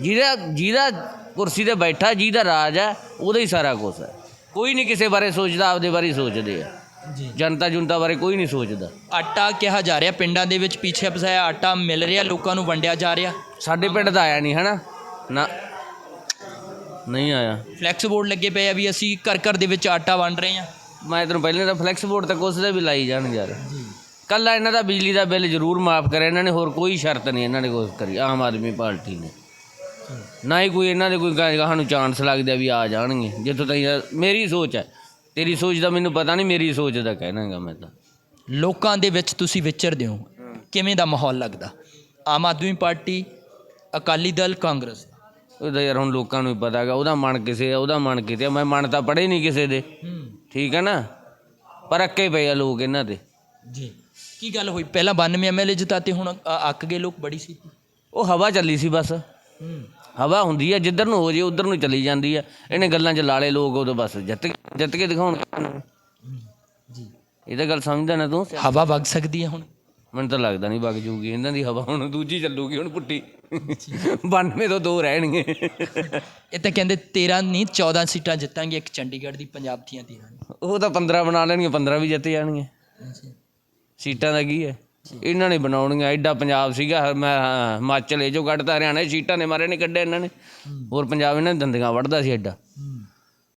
ਜਿਹਦਾ ਜਿਹਦਾ ਕੁਰਸੀ ਤੇ ਬੈਠਾ ਜਿਹਦਾ ਰਾਜ ਹੈ ਉਹਦਾ ਹੀ ਸਾਰਾ ਕੁਝ ਹੈ। ਕੋਈ ਨਹੀਂ ਕਿਸੇ ਬਾਰੇ ਸੋਚਦਾ ਆਪਦੇ ਬਾਰੇ ਹੀ ਸੋਚਦੇ ਆ। ਜੀ। ਜਨਤਾ ਜੁਨਤਾ ਬਾਰੇ ਕੋਈ ਨਹੀਂ ਸੋਚਦਾ। ਆਟਾ ਕਿਹਾ ਜਾ ਰਿਹਾ ਪਿੰਡਾਂ ਦੇ ਵਿੱਚ ਪਿੱਛੇ ਪਸਾਇਆ ਆਟਾ ਮਿਲ ਰਿਹਾ ਲੋਕਾਂ ਨੂੰ ਵੰਡਿਆ ਜਾ ਰਿਹਾ। ਸਾਡੇ ਪਿੰਡ ਦਾ ਆਇਆ ਨਹੀਂ ਹਨਾ? ਨਾ। ਨਹੀਂ ਆਇਆ। ਫਲੈਕਸ ਬੋਰਡ ਲੱਗੇ ਪਏ ਆ ਵੀ ਅਸੀਂ ਘਰ ਘਰ ਦੇ ਵਿੱਚ ਆਟਾ ਵੰਡ ਰਹੇ ਹਾਂ। ਮੈਂ ਤੈਨੂੰ ਪਹਿਲੇ ਤਾਂ ਫਲੈਕਸ ਬੋਰਡ ਤੱਕ ਉਸ ਦੇ ਵੀ ਲਾਈ ਜਾਣ ਯਾਰ। ਕੱਲਾ ਇਹਨਾਂ ਦਾ ਬਿਜਲੀ ਦਾ ਬਿੱਲ ਜ਼ਰੂਰ ਮਾਫ ਕਰਿਆ ਇਹਨਾਂ ਨੇ ਹੋਰ ਕੋਈ ਸ਼ਰਤ ਨਹੀਂ ਇਹਨਾਂ ਨੇ ਕੁਛ ਕਰੀ ਆਮ ਆਦਮੀ ਪਾਰਟੀ ਨੇ। ਨਾ ਹੀ ਕੋਈ ਇਹਨਾਂ ਦੇ ਕੋਈ ਕਹੇਗਾ ਸਾਨੂੰ ਚਾਂਸ ਲੱਗਦਾ ਵੀ ਆ ਜਾਣਗੇ। ਜਿੱਥੋਂ ਤੱਕ ਮੇਰੀ ਸੋਚ ਹੈ। ਤੇਰੀ ਸੋਚ ਦਾ ਮੈਨੂੰ ਪਤਾ ਨਹੀਂ ਮੇਰੀ ਸੋਚ ਦਾ ਕਹਿਣਾਗਾ ਮੈਂ ਤਾਂ। ਲੋਕਾਂ ਦੇ ਵਿੱਚ ਤੁਸੀਂ ਵਿਚਰਦੇ ਹੋ। ਕਿਵੇਂ ਦਾ ਮਾਹੌਲ ਲੱਗਦਾ? ਆਮ ਆਦਮੀ ਪਾਰਟੀ ਅਕਾਲੀ ਦਲ ਕਾਂਗਰਸ? ਉਹਦਾ ਯਾਰ ਹੁਣ ਲੋਕਾਂ ਨੂੰ ਹੀ ਪਤਾ ਹੈਗਾ ਉਹਦਾ ਮਨ ਕਿਸੇ ਆ ਉਹਦਾ ਮਨ ਕਿਤੇ ਆ। ਮੈਂ ਮਨ ਤਾਂ ਪੜੇ ਨਹੀਂ ਕਿਸੇ ਦੇ। ਠੀਕ ਹੈ ਨਾ? ਪਰ ਅੱਕੇ ਪਏ ਆ ਲੋਕ ਇਹਨਾਂ ਤੇ ਜੀ। ਕੀ ਗੱਲ ਹੋਈ? ਪਹਿਲਾਂ 92 ਐਮਐਲਏ ਜਿਤਾਤੇ ਹੁਣ ਅੱਕ ਗਏ ਲੋਕ ਬੜੀ ਸੀ। ਉਹ ਹਵਾ ਚੱਲੀ ਸੀ ਬਸ। ਹਵਾ ਹੁੰਦੀ ਹੈ ਜਿੱਧਰ ਨੂੰ ਹੋ ਜੇ ਉਧਰ ਨੂੰ ਚਲੀ ਜਾਂਦੀ ਹੈ ਇਹਨੇ ਗੱਲਾਂ 'ਚ ਲਾਲੇ ਲੋਕ ਉਦੋਂ ਬਸ ਜਿੱਤ ਜਿੱਤ ਕੇ ਦਿਖਾਉਣ। ਜੀ ਇਹ ਤਾਂ ਗੱਲ ਸਮਝਦਾ ਨਾ ਤੂੰ? ਹਵਾ ਵਗ ਸਕਦੀ ਹੈ ਹੁਣ? ਮੈਨੂੰ ਤਾਂ ਲੱਗਦਾ ਨਹੀਂ ਵਗ ਜੂਗੀ। ਇਹਨਾਂ ਦੀ ਹਵਾ ਹੁਣ ਦੂਜੀ ਚੱਲੂਗੀ ਹੁਣ ਪੁੱਟੀ। 92 ਤੋਂ ਦੋ ਰਹਿਣਗੇ। ਇਹ ਤਾਂ ਕਹਿੰਦੇ 13 ਨਹੀਂ 14 ਸੀਟਾਂ ਜਿੱਤਾਂਗੇ ਇੱਕ ਚੰਡੀਗੜ੍ਹ ਦੀ ਪੰਜਾਬ ਦੀਆਂ ਦੀਆਂ ਉਹ ਤਾਂ 15 ਬਣਾ ਲੈਣਗੇ 15 ਵੀ ਜਿੱਤ ਜਾਣਗੇ ਸੀਟਾਂ ਦਾ ਕੀ ਹੈ? ਇਹਨਾਂ ਨੇ ਬਣਾਉਣੀਆਂ, ਐਡਾ ਪੰਜਾਬ ਸੀਗਾ, ਮੈਂ ਹਿਮਾਚਲ, ਇਹ ਜੋ ਕੱਢਦਾ ਹਰਿਆਣਾ, ਸੀਟਾਂ ਨੇ ਮਾਰੇ ਨੇ ਕੱਢਿਆ ਇਹਨਾਂ ਨੇ। ਹੋਰ ਪੰਜਾਬ ਇਹਨਾਂ ਨੇ ਦੰਦੀਆਂ ਵੱਢਦਾ ਸੀ ਐਡਾ।